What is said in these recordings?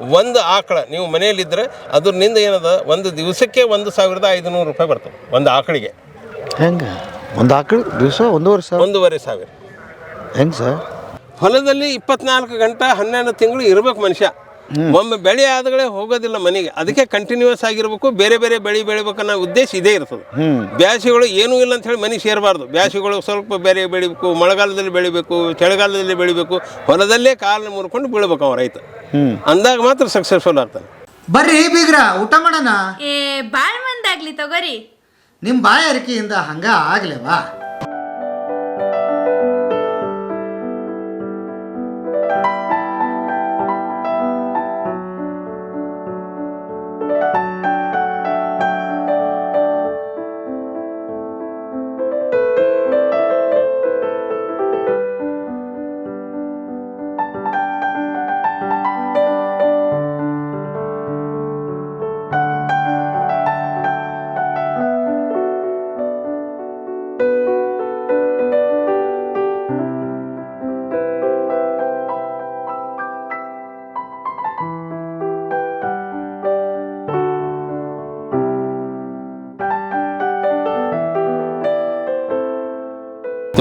ಒಂದು ಆಕಳ ನೀವು ಮನೆಯಲ್ಲಿದ್ದರೆ ಅದ್ರನಿಂದ ಏನದ? ಒಂದು ದಿವಸಕ್ಕೆ ಒಂದು ಸಾವಿರದ ಐದುನೂರು ರೂಪಾಯಿ ಬರ್ತದೆ ಒಂದು ಆಕಳಿಗೆ. ಹೆಂಗೆ? ಒಂದು ಆಕಳು ದಿವಸ ಒಂದೂವರೆ ಸಾವಿರ? ಒಂದೂವರೆ ಸಾವಿರ. ಹೆಂಗೆ ಸರ್? ಹೊಲದಲ್ಲಿ ಇಪ್ಪತ್ನಾಲ್ಕು ಗಂಟೆ ಹನ್ನೆರಡು ತಿಂಗಳು ಇರಬೇಕು ಮನುಷ್ಯ. ಒಮ್ಮೆ ಬೆಳೆ ಆದಗಳೇ ಹೋಗೋದಿಲ್ಲ ಮನೆಗೆ. ಅದಕ್ಕೆ ಕಂಟಿನ್ಯೂಸ್ ಆಗಿರ್ಬೇಕು ಬೇರೆ ಬೇರೆ ಬೆಳೆ ಬೆಳಿಬೇಕನ್ನೋ ಉದ್ದೇಶ ಇದೇ ಇರ್ತದೆ. ಬ್ಯಾಸಿಗಳು ಏನೂ ಇಲ್ಲ ಅಂತ ಹೇಳಿ ಮನೆ ಸೇರಬಾರ್ದು. ಬ್ಯಾಸಿಗಳು ಸ್ವಲ್ಪ ಬೇರೆ ಬೆಳಿಬೇಕು ಮಳೆಗಾಲದಲ್ಲಿ ಬೆಳಿಬೇಕು ಚಳಿಗಾಲದಲ್ಲಿ ಬೆಳಿಬೇಕು ಹೊಲದಲ್ಲೇ ಕಾಲನ್ನು ಮುರ್ಕೊಂಡು ಬೀಳ್ಬೇಕು ಅವ ರೈತ. ಅಂದಾಗ ಮಾತ್ರ ಸಕ್ಸಸ್ಫುಲ್ ಆಗ್ತಾನೆ. ಬರ್ರಿ ಬೀಗ್ರ ಊಟ ಮಾಡೋಣ? ಏ ಬಾಳ್ ಮಂದಾಗ್ಲಿ ತಗೋರಿ. ನಿಮ್ಮ ಬಾಯಾರಿಕೆಯಿಂದ ಹಂಗ ಆಗ್ಲೇವಾ?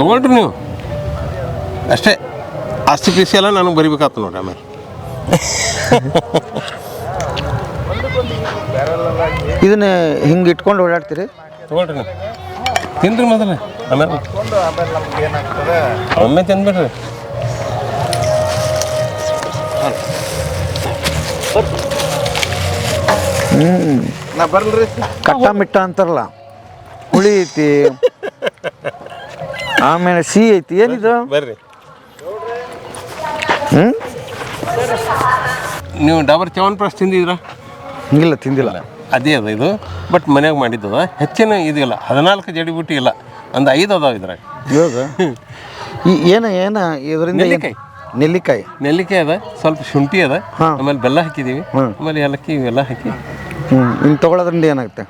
ತಗೊಳ್ರಿ ನೀವು? ಅಷ್ಟೇ. ಆಸ್ತಿ ಪೀಸಿ ಎಲ್ಲ ನನಗೆ ಬರಿಬೇಕಾಗ್ತದೆ ನೋಡ್ರಿ ಆಮೇಲೆ. ಇದನ್ನ ಹಿಂಗೆ ಇಟ್ಕೊಂಡು ಓಡಾಡ್ತೀರಿ? ತಗೊಳ್ರಿ ನೀವು. ತಿನ್ರಿ ಮೊದಲು. ಆಮೇಲೆ ಒಮ್ಮೆ ತಿನ್ಬಿಡ್ರಿ. ನಾ ಬರಲ್ರಿ. ಕಟ್ಟ ಮಿಟ್ಟ ಅಂತಾರಲ್ಲ. ಹುಳಿ ಐತಿ. ಆಮೇಲೆ ಸಿ ಐತಿ ಏನಿದು? ಬರ್ರಿ ಹ್ಞೂ ನೀವು ಡಬರ್ ಚವನ್ ಪ್ರಾಸ್ ತಿಂದಿದ್ರಾ ಇಲ್ಲ ತಿಂದಿಲ್ಲ. ಅದೇ ಅದ ಇದು. ಬಟ್ ಮನ್ಯಾಗ ಮಾಡಿದ್ದದ. ಹೆಚ್ಚಿನ ಇದಿಲ್ಲ ಹದಿನಾಲ್ಕು ಜಡಿಬುಟ್ಟಿ ಇಲ್ಲ. ಒಂದು ಐದು ಅದಾವ ಇದ್ರಾಗ. ಇವಾಗ? ಈ ಏನು ಏನು ಇದರಿಂದ ನೆಲ್ಲಿಕಾಯಿ. ನೆಲ್ಲಿಕಾಯಿ. ನೆಲ್ಲಿಕಾಯಿ ಅದ. ಸ್ವಲ್ಪ ಶುಂಠಿ ಅದ. ಆಮೇಲೆ ಬೆಲ್ಲ ಹಾಕಿದ್ದೀವಿ ಹ್ಮ್. ಆಮೇಲೆ ಏಲಕ್ಕಿ ಇವೆಲ್ಲ ಹಾಕಿ. ಹ್ಞೂ ಇನ್ನು ತೊಗೊಳೋದ್ರಿಂದ ಏನಾಗುತ್ತೆ?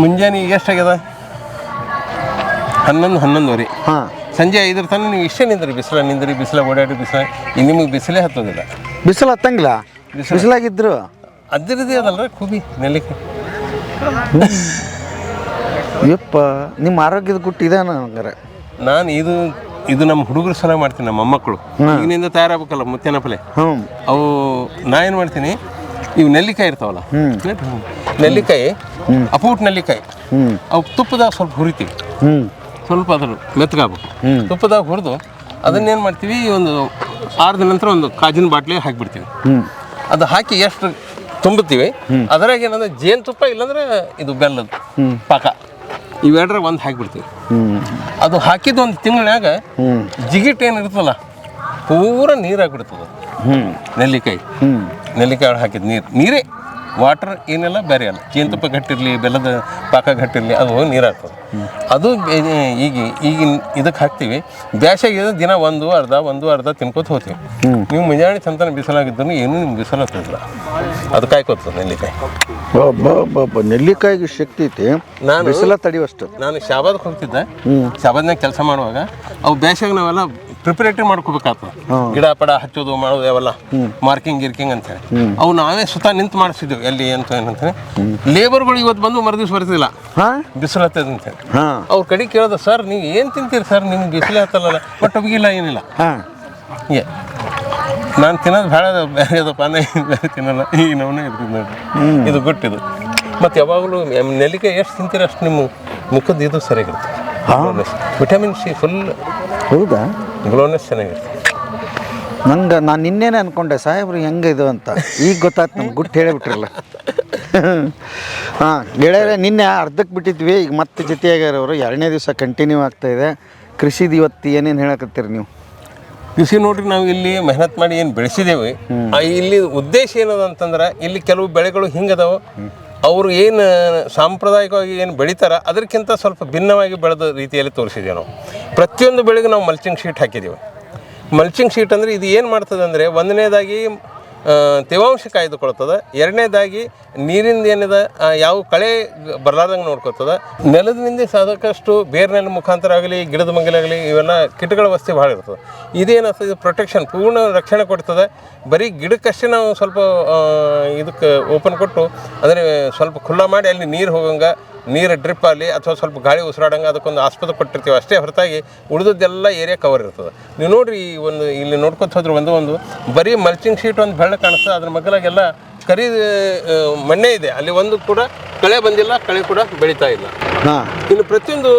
ಮುಂಜಾನೆ ಈಗ ಎಷ್ಟಾಗ್ಯದ? ಹನ್ನೊಂದು ಹನ್ನೊಂದುವರೆ. ಹಾಂ. ಸಂಜೆ ಐದರ ತನಕ ನೀವು ಇಷ್ಟೇ ನಿಂದ್ರಿ ಬಿಸಿಲ? ನಿಂದ್ರಿ ಬಿಸಿಲ ಓಡಾಡಿ ಬಿಸಿಲ? ಈಗ ನಿಮಗೆ ಬಿಸಿಲೇ ಹತ್ತೋದಿಲ್ಲ. ಬಿಸಿಲು ಹತ್ತಂಗಿಲ್ಲ? ಬಿಸಿಲು- ಬಿಸಿಲಾಗಿದ್ರು? ಅದ್ರದ್ದೇ ಅದಲ್ರಿ ಖೂಬಿ ನೆಲ್ಲಿಕಾಯಿ. ಯಪ್ಪ ನಿಮ್ಮ ಆರೋಗ್ಯದ ಗುಟ್ಟು ಇದೆ ಹಂಗಾರೆ? ನಾನು ಇದು ಇದು ನಮ್ಮ ಹುಡುಗರ ಸಲ ಮಾಡ್ತೀನಿ ನಮ್ಮ ಮೊಮ್ಮಕ್ಕಳು. ಈಗಿನಿಂದ ತಯಾರಾಗಬೇಕಲ್ಲ ಮುತ್ತಿನ ಪಲ್ಲೆ. ಹ್ಞೂ. ಅವು ನಾ ಏನು ಮಾಡ್ತೀನಿ ಇವು ನೆಲ್ಲಿಕಾಯಿ ಇರ್ತಾವಲ್ಲ ನೆಲ್ಲಿಕಾಯಿ ಅಪೂಟ್ ನೆಲ್ಲಿಕಾಯಿ. ಹ್ಞೂ. ಅವು ತುಪ್ಪದಾಗ ಸ್ವಲ್ಪ ಹುರಿತೀವಿ. ಹ್ಞೂ. ಸ್ವಲ್ಪ ಅದ್ರ ಮೆತ್ತಗಾಗ್ಬೇಕು ತುಪ್ಪದಾಗ ಹುರಿದು ಅದನ್ನೇನು ಮಾಡ್ತೀವಿ ಒಂದು ಆರು ದಿನ ನಂತರ ಒಂದು ಕಾಜಿನ ಬಾಟ್ಲಿ ಹಾಕಿಬಿಡ್ತೀವಿ. ಅದು ಹಾಕಿ ಎಷ್ಟು ತುಂಬುತ್ತೀವಿ ಅದರಾಗ ಏನಂದ್ರೆ ಜೇನುತುಪ್ಪ ಇಲ್ಲಾಂದ್ರೆ ಇದು ಬೆಲ್ಲದ ಪಾಕ. ಇವೆರಡರಾಗ ಒಂದು ಹಾಕಿಬಿಡ್ತೀವಿ. ಅದು ಹಾಕಿದ ಒಂದು ತಿಂಗಳಾಗ ಜಿಗಿಟ್ ಏನಿರ್ತಲ್ಲ ಪೂರ ನೀರಾಗ್ಬಿಡ್ತದೆ ಹ್ಞೂ ನೆಲ್ಲಿಕಾಯಿ. ನೆಲ್ಲಿಕಾಯಿ ಹಾಕಿದ ನೀರು. ನೀರೇ ವಾಟರ್ ಏನೆಲ್ಲ ಬೇರೆ ಅಲ್ಲ ಜೇನುತುಪ್ಪ ಗಟ್ಟಿರಲಿ ಬೆಲ್ಲದ ಪಾಕ ಗಟ್ಟಿರಲಿ ಅದು ನೀರಾಗ್ತದೆ. ಅದು ಬೆ- ಈಗ ಈಗಿನ ಇದಕ್ಕೆ ಹಾಕ್ತೀವಿ. ಬ್ಯಾಸಾಗ ದಿನ ಒಂದು ಅರ್ಧ ಒಂದು ಅರ್ಧ ತಿನ್ಕೋತ ಹೋಗ್ತೀವಿ. ನೀವು ಮುಂಜಾನೆ ಚಂತನ ಬಿಸಿಲಾಗಿದ್ದು ಏನೂ ನಿಮ್ಗೆ ಬಿಸಿಲು ಹತ್ತದಿಲ್ಲ ಅದು ಕಾಯ್ಕೋತದೆ ನೆಲ್ಲಿಕಾಯಿ. ನೆಲ್ಲಿಕಾಯಿಗೆ ಶಕ್ತಿ ಐತಿ. ನಾನು- ಬಿಸಿಲ ತಡೆಯುವಷ್ಟು ನಾನು ಶಾಬಾದಕ್ಕೆ ಹೋಗ್ತಿದ್ದೆ. ಶಾಬಾದ್ನಾಗ ಕೆಲಸ ಮಾಡುವಾಗ ಅವು ಬೇಸಾಗ ನಾವೆಲ್ಲ ಪ್ರಿಪರೇಟರಿ ಮಾಡ್ಕೋಬೇಕಾಗ್ತದೆ. ಗಿಡ ಪಡ ಹಚ್ಚೋದು ಮಾಡೋದು ಅವೆಲ್ಲ ಮಾರ್ಕಿಂಗ್ ಗಿರ್ಕಿಂಗ್ ಅಂತ ಹೇಳಿ. ಅವು ನಾವೇ ಸುತ್ತ ನಿಂತು ಮಾಡಿಸಿದ್ವಿ ಎಲ್ಲಿ ಅಂತ ಏನಂತಾರೆ ಲೇಬರ್ಗಳು ಇವತ್ತು ಬಂದು ಮರುದಿವ್ಸ ಬರ್ತಿಲ್ಲ. ಹಾಂ? ಬಿಸಿಲು ಹತ್ತದ ಅಂತ ಹೇಳಿ. ಹಾಂ. ಅವ್ರ ಕಡೆ ಕೇಳೋದು ಸರ್ ನೀವು ಏನು ತಿಂತೀರಿ ಸರ್? ನಿಮ್ಗೆ ಬಿಸಿಲು ಹತ್ತಲ್ಲ ಬಟ್ ಒಬ್ಗಿಲ್ಲ ಏನಿಲ್ಲ. ಹಾಂ. ಏ ನಾನು ತಿನ್ನೋದು ಭಾಳ ಬೇರೆ ಅದಪ್ಪ ಬೇರೆ ತಿನ್ನಲ್ಲ. ಈ ನಮ್ಮನೆ ಇದ್ರಿ ನೋಡ್ರಿ ಇದು ಗುಟ್ಟಿದು ಮತ್ತು ಯಾವಾಗಲೂ ನೆಲ್ಲಿಕಾಯಿ ಎಷ್ಟು ತಿಂತೀರ ಅಷ್ಟು ನಿಮ್ಮ ಮುಖದ ಇದು ಸರಿಯಾಗಿರುತ್ತೆ. ವಿಟಮಿನ್ ಸಿ ಫುಲ್ ಹೌದಾ? ಗ್ಲೋನೆಸ್ ಚೆನ್ನಾಗಿರ್ತದೆ ನಂಗೆ ನಾನು ನಿನ್ನೆನೆ ಅನ್ಕೊಂಡೆ ಸಾಹೇಬ್ರು ಹೆಂಗೆ ಇದು ಅಂತ. ಈಗ ಗೊತ್ತಾಯ್ತು ನಮ್ಗೆ ಗುಟ್ಟು ಹೇಳಿಬಿಟ್ರಲ್ಲ. ಹಾಂ ಗೆಳೆಯರೆ ನಿನ್ನೆ ಅರ್ಧಕ್ಕೆ ಬಿಟ್ಟಿದ್ವಿ ಈಗ ಮತ್ತೆ ಜೊತೆಯಾಗಿರೋರು ಎರಡನೇ ದಿವಸ ಕಂಟಿನ್ಯೂ ಆಗ್ತಾ ಇದೆ. ಕೃಷಿದು ಇವತ್ತು ಏನೇನು ಹೇಳಕತ್ತೀರಿ ನೀವು? ಕೃಷಿ ನೋಡ್ರಿ ನಾವು ಇಲ್ಲಿ ಮೆಹನತ್ ಮಾಡಿ ಏನು ಬೆಳೆಸಿದ್ದೇವೆ ಆ ಇಲ್ಲಿ ಉದ್ದೇಶ ಏನದ ಅಂತಂದ್ರೆ ಇಲ್ಲಿ ಕೆಲವು ಬೆಳೆಗಳು ಹಿಂಗದಾವ ಅವರು ಏನು ಸಾಂಪ್ರದಾಯಿಕವಾಗಿ ಏನು ಬೆಳಿತಾರ, ಅದಕ್ಕಿಂತ ಸ್ವಲ್ಪ ಭಿನ್ನವಾಗಿ ಬೆಳೆದ ರೀತಿಯಲ್ಲಿ ತೋರಿಸಿದ್ದೇವೆ ನಾವು. ಪ್ರತಿಯೊಂದು ಬೆಳೆಗೂ ನಾವು ಮಲ್ಚಿಂಗ್ ಶೀಟ್ ಹಾಕಿದ್ದೀವಿ. ಮಲ್ಚಿಂಗ್ ಶೀಟ್ ಅಂದರೆ ಇದು ಏನು ಮಾಡ್ತದೆ ಅಂದರೆ, ಒಂದನೇದಾಗಿ ತೇವಾಂಶ ಕಾಯ್ದುಕೊಳ್ತದೆ. ಎರಡನೇದಾಗಿ ನೀರಿಂದ ಏನಿದೆ ಯಾವ ಕಳೆ ಬರಲಾರ್ದಂಗೆ ನೋಡ್ಕೊತದೆ ನೆಲದಿಂದ ಸಾಕಷ್ಟು ಬೇರ್ನೆಲ ಮುಖಾಂತರ ಆಗಲಿ, ಗಿಡದ ಮಂಗಲಾಗಲಿ ಇವೆಲ್ಲ ಕಿಟಗಳ ವಸ್ತಿ ಭಾಳ ಇರ್ತದೆ. ಇದೇನಾಗ್ತದೆ ಇದು ಪ್ರೊಟೆಕ್ಷನ್ ಪೂರ್ಣ ರಕ್ಷಣೆ ಕೊಡ್ತದೆ. ಬರೀ ಗಿಡಕ್ಕಷ್ಟೇ ನಾವು ಸ್ವಲ್ಪ ಇದಕ್ಕೆ ಓಪನ್ ಕೊಟ್ಟು ಅಂದರೆ ಸ್ವಲ್ಪ ಖುಲ್ಲ ಮಾಡಿ ಅಲ್ಲಿ ನೀರು ಹೋಗಂಗೆ ನೀರು ಡ್ರಿಪ್ ಆಗಲಿ ಅಥವಾ ಸ್ವಲ್ಪ ಗಾಳಿ ಉಸಿರಾಡಂಗೆ ಅದಕ್ಕೊಂದು ಆಸ್ಪತ್ರೆ ಕೊಟ್ಟಿರ್ತೀವಿ ಅಷ್ಟೇ ಹೊರತಾಗಿ ಉಳಿದದ್ದೆಲ್ಲ ಏರಿಯಾ ಕವರ್ ಇರ್ತದೆ. ನೀವು ನೋಡಿರಿ ಈ ಒಂದು ಇಲ್ಲಿ ನೋಡ್ಕೊತ ಹೋದ್ರೆ ಒಂದು ಒಂದು ಬರೀ ಮಲ್ಚಿಂಗ್ ಶೀಟ್ ಒಂದು ಬೆಳ್ಳ ಕಾಣಿಸ್ತದೆ ಅದ್ರ ಮಗಲಾಗೆಲ್ಲ ಕರಿ ಮಣ್ಣೆ ಇದೆ. ಅಲ್ಲಿ ಒಂದು ಕೂಡ ಕಳೆ ಬಂದಿಲ್ಲ ಕಳೆ ಕೂಡ ಬೆಳೀತಾ ಇಲ್ಲ. ಹಾಂ. ಇನ್ನು ಪ್ರತಿಯೊಂದು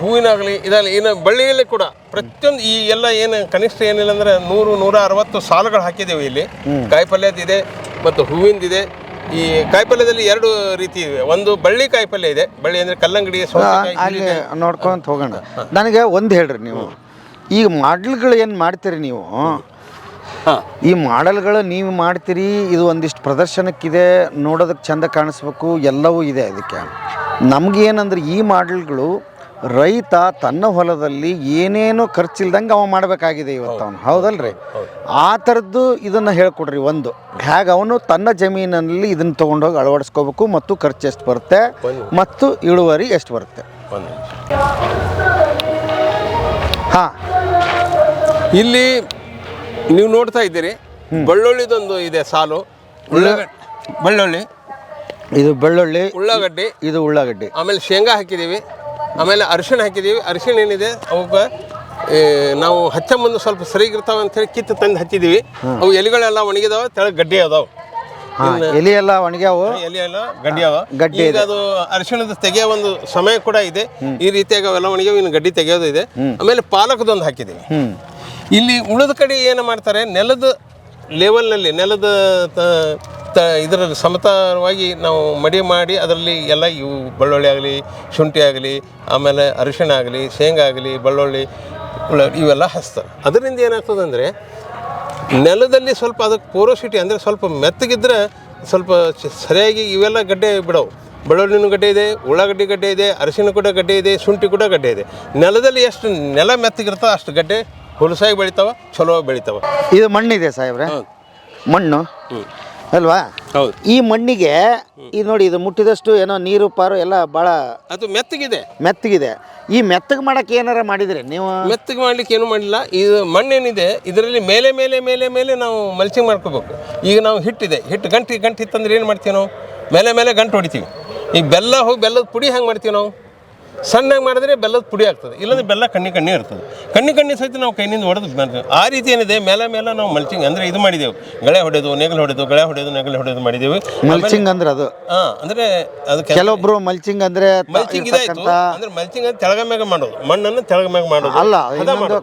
ಹೂವಿನಾಗಲಿ ಇದಾಗಲಿ ಇನ್ನು ಬಳ್ಳಿಯಲ್ಲಿ ಕೂಡ ಪ್ರತಿಯೊಂದು ಈ ಎಲ್ಲ ಏನು ಕನಿಷ್ಠ ಏನಿಲ್ಲ ಅಂದ್ರೆ ನೂರು ನೂರ ಅರವತ್ತು ಸಾಲುಗಳು ಹಾಕಿದ್ದೇವೆ ಇಲ್ಲಿ. ಕಾಯಿಪಲ್ಯದಿದೆ ಮತ್ತು ಹೂವಿಂದಿದೆ ಈ ಕಾಯಿಪಲ್ಯದಲ್ಲಿ ಎರಡು ರೀತಿ ಇವೆ. ಒಂದು ಬಳ್ಳಿ ಕಾಯಿಪಲ್ಯ ಇದೆ. ಬಳ್ಳಿ ಅಂದರೆ ಕಲ್ಲಂಗಡಿ ಸೌತೆಕಾಯಿ, ಅಲ್ಲಿ ಹೀರೆಕಾಯಿ. ನೋಡ್ಕೊಂತ ಹೋಗೋಣ. ನನಗೆ ಒಂದು ಹೇಳ್ರಿ ನೀವು. ಈ ಮಾಡಲ್ಗಳು ಏನು ಮಾಡ್ತೀರಿ ನೀವು? ಹಾಂ. ಈ ಮಾಡಲ್ಗಳು ನೀವು ಮಾಡ್ತೀರಿ ಇದು ಒಂದಿಷ್ಟು ಪ್ರದರ್ಶನಕ್ಕಿದೆ ನೋಡೋದಕ್ಕೆ ಚಂದ ಕಾಣಿಸ್ಬೇಕು ಎಲ್ಲವೂ ಇದೆ ಅದಕ್ಕೆ ನಮ್ಗೆ ಏನಂದ್ರೆ ಈ ಮಾಡಲ್ಗಳು ರೈತ ತನ್ನ ಹೊಲದಲ್ಲಿ ಏನೇನು ಖರ್ಚಿಲ್ದಂಗೆ ಅವ ಮಾಡಬೇಕಾಗಿದೆ ಇವತ್ತು ಅವನು. ಹೌದಲ್ರಿ? ಆ ಥರದ್ದು ಇದನ್ನು ಹೇಳ್ಕೊಡ್ರಿ ಒಂದು. ಹೇಗೆ ಅವನು ತನ್ನ ಜಮೀನಲ್ಲಿ ಇದನ್ನು ತೊಗೊಂಡೋಗಿ ಅಳವಡಿಸ್ಕೋಬೇಕು ಮತ್ತು ಖರ್ಚು ಎಷ್ಟು ಬರುತ್ತೆ ಮತ್ತು ಇಳುವರಿ ಎಷ್ಟು ಬರುತ್ತೆ. ಹಾಂ. ಇಲ್ಲಿ ನೀವು ನೋಡ್ತಾ ಇದ್ದೀರಿ ಬೆಳ್ಳುಳ್ಳಿದೊಂದು ಇದೆ ಸಾಲು. ಬೆಳ್ಳುಳ್ಳಿ ಇದು ಬೆಳ್ಳುಳ್ಳಿ. ಉಳ್ಳಾಗಡ್ಡಿ. ಇದು ಉಳ್ಳಾಗಡ್ಡಿ. ಆಮೇಲೆ ಶೇಂಗಾ ಹಾಕಿದ್ದೀವಿ. ಆಮೇಲೆ ಅರಿಶಿಣ ಹಾಕಿದ್ದೀವಿ. ಅರಿಶಿಣ ಏನಿದೆ? ಅವಾಗ ನಾವು ಹಚ್ಚ ಮುಂದೆ ಸ್ವಲ್ಪ ಸರಿಗಿರ್ತಾವೆ ಅಂತೇಳಿ ಕಿತ್ತು ತಂದು ಹಚ್ಚಿದ್ದೀವಿ. ಅವು ಎಲೆಗಳೆಲ್ಲ ಒಣಗಿದಾವೆ ತೆಳಗೆ ಗಡ್ಡಿ ಅದಾವೆ. ಎಲೆ ಎಲ್ಲ ಒಣಗ್ಯಾವು? ಎಲೆ ಎಲ್ಲ ಗಡ್ಡಿ ಅವ ಗಡ್ಡಿ ಈಗ ಅದು ಅರಿಶಿಣದ ತೆಗೆಯೋ ಒಂದು ಸಮಯ ಕೂಡ ಇದೆ. ಈ ರೀತಿಯಾಗಿ ಅವೆಲ್ಲ ಒಣಗ್ಯಾವ ಇನ್ನು ಗಡ್ಡಿ ತೆಗೆಯೋದು ಇದೆ. ಆಮೇಲೆ ಪಾಲಕದೊಂದು ಹಾಕಿದ್ದೀವಿ. ಇಲ್ಲಿ ಉಳಿದ ಕಡೆ ಏನು ಮಾಡ್ತಾರೆ? ನೆಲದ ಲೆವೆಲ್ನಲ್ಲಿ ನೆಲದ ತ- ತ ಇದರ ಸಮತವಾಗಿ ನಾವು ಮಡಿ ಮಾಡಿ ಅದರಲ್ಲಿ ಎಲ್ಲ ಇವು ಬೆಳ್ಳುಳ್ಳಿ ಆಗಲಿ, ಶುಂಠಿ ಆಗಲಿ, ಆಮೇಲೆ ಅರಿಶಿಣ ಆಗಲಿ, ಶೇಂಗಾ ಆಗಲಿ, ಬೆಳ್ಳುಳ್ಳಿ ಇವೆಲ್ಲ ಹಚ್ತಾರೆ. ಅದರಿಂದ ಏನಾಗ್ತದೆ ಅಂದರೆ ನೆಲದಲ್ಲಿ ಸ್ವಲ್ಪ ಅದಕ್ಕೆ ಪೋರೋಸಿಟಿ ಅಂದರೆ ಸ್ವಲ್ಪ ಮೆತ್ತಗಿದ್ರೆ ಸ್ವಲ್ಪ ಸರಿಯಾಗಿ ಇವೆಲ್ಲ ಗಡ್ಡೆ ಬಿಡವು. ಬೆಳ್ಳುಳ್ಳಿನೂ ಗಡ್ಡೆ ಇದೆ, ಉಳ್ಳಾಗಡ್ಡೆ ಗಡ್ಡೆ ಇದೆ ಅರಿಶಿನ ಕೂಡ ಗಡ್ಡೆ ಇದೆ, ಶುಂಠಿ ಕೂಡ ಗಡ್ಡೆ ಇದೆ. ನೆಲದಲ್ಲಿ ಎಷ್ಟು ನೆಲ ಮೆತ್ತಗಿರ್ತೋ ಅಷ್ಟು ಗಡ್ಡೆ ಹುಲಸಾಗಿ ಬೆಳಿತಾವ ಚಲೋ ಬೆಳಿತಾವ. ಇದು ಮಣ್ಣಿದೆ ಸಾಹೇಬ್ರೆ. ಮಣ್ಣು. ಅಲ್ವಾ? ಹೌದು. ಈ ಮಣ್ಣಿಗೆ ಇದು ನೋಡಿ ಇದು ಮುಟ್ಟಿದಷ್ಟು ಏನೋ ನೀರು ಪಾರು ಎಲ್ಲ ಭಾಳ ಅದು ಮೆತ್ತಗಿದೆ. ಮೆತ್ತಗಿದೆ. ಈ ಮೆತ್ತಗೆ ಮಾಡಕ್ಕೆ ಏನಾರ ಮಾಡಿದ್ರಿ ನೀವು? ಮೆತ್ತಗೆ ಮಾಡ್ಲಿಕ್ಕೆ ಏನು ಮಾಡಿಲ್ಲ. ಇದು ಮಣ್ಣೇನಿದೆ ಇದರಲ್ಲಿ ಮೇಲೆ ಮೇಲೆ ಮೇಲೆ ಮೇಲೆ ನಾವು ಮಲ್ಚಿಂಗ್ ಮಾಡ್ಕೋಬೇಕು. ಈಗ ನಾವು ಹಿಟ್ಟಿದೆ. ಹಿಟ್ಟು ಗಂಟೆ ಗಂಟು ಇತ್ತಂದ್ರೆ ಏನು ಮಾಡ್ತೀವಿ ನಾವು? ಮೇಲೆ ಮೇಲೆ ಗಂಟು ಹೊಡಿತೀವಿ. ಈ ಬೆಲ್ಲ ಹೋಗಿ ಬೆಲ್ಲದ ಪುಡಿ ಹೆಂಗೆ ಮಾಡ್ತೀವಿ ನಾವು? ಸಣ್ಣಗೆ ಮಾಡಿದ್ರೆ ಬೆಲ್ಲದ ಪುಡಿ ಆಗ್ತದೆ. ಇಲ್ಲಂದ್ರೆ ಬೆಲ್ಲ ಕಣ್ಣಿ ಕಣ್ಣಿ ಇರ್ತದೆ. ಕಣ್ಣಿ ಕಣ್ಣಿ ಸಹಿತ ನಾವು ಕೈನಿಂದ ಹೊಡೆದು ಆ ರೀತಿ ಏನಿದೆ? ಮೇಲೆ ಮೇಲೆ ನಾವು ಮಲ್ಚಿಂಗ್ ಅಂದರೆ ಇದು ಮಾಡಿದೆವು. ಗಳೆ ಹೊಡೆದು ನೆಗಲು ಹೊಡೆದು ಗಳೆ ಹೊಡೆದು ನೆಗಲು ಹೊಡೆದು ಮಾಡಿದೆವು. ಮಲ್ಚಿಂಗ್ ಅಂದ್ರೆ ಅದು? ಹಾಂ ಅಂದರೆ ಅದಕ್ಕೆ ಕೆಲವೊಬ್ರು ಮಲ್ಚಿಂಗ್ ಅಂದ್ರೆ ಮಲ್ಚಿಂಗ್ ಇದಾಯ್ತು. ಅಂದ್ರೆ ಮಲ್ಚಿಂಗ್ ಅಂದ್ರೆ ತೆಳಗ ಮ್ಯಾಗ ಮಾಡೋದು. ಮಣ್ಣನ್ನು ತೆಳಗ ಮ್ಯಾಗ ಮಾಡೋದು. ಅಲ್ಲ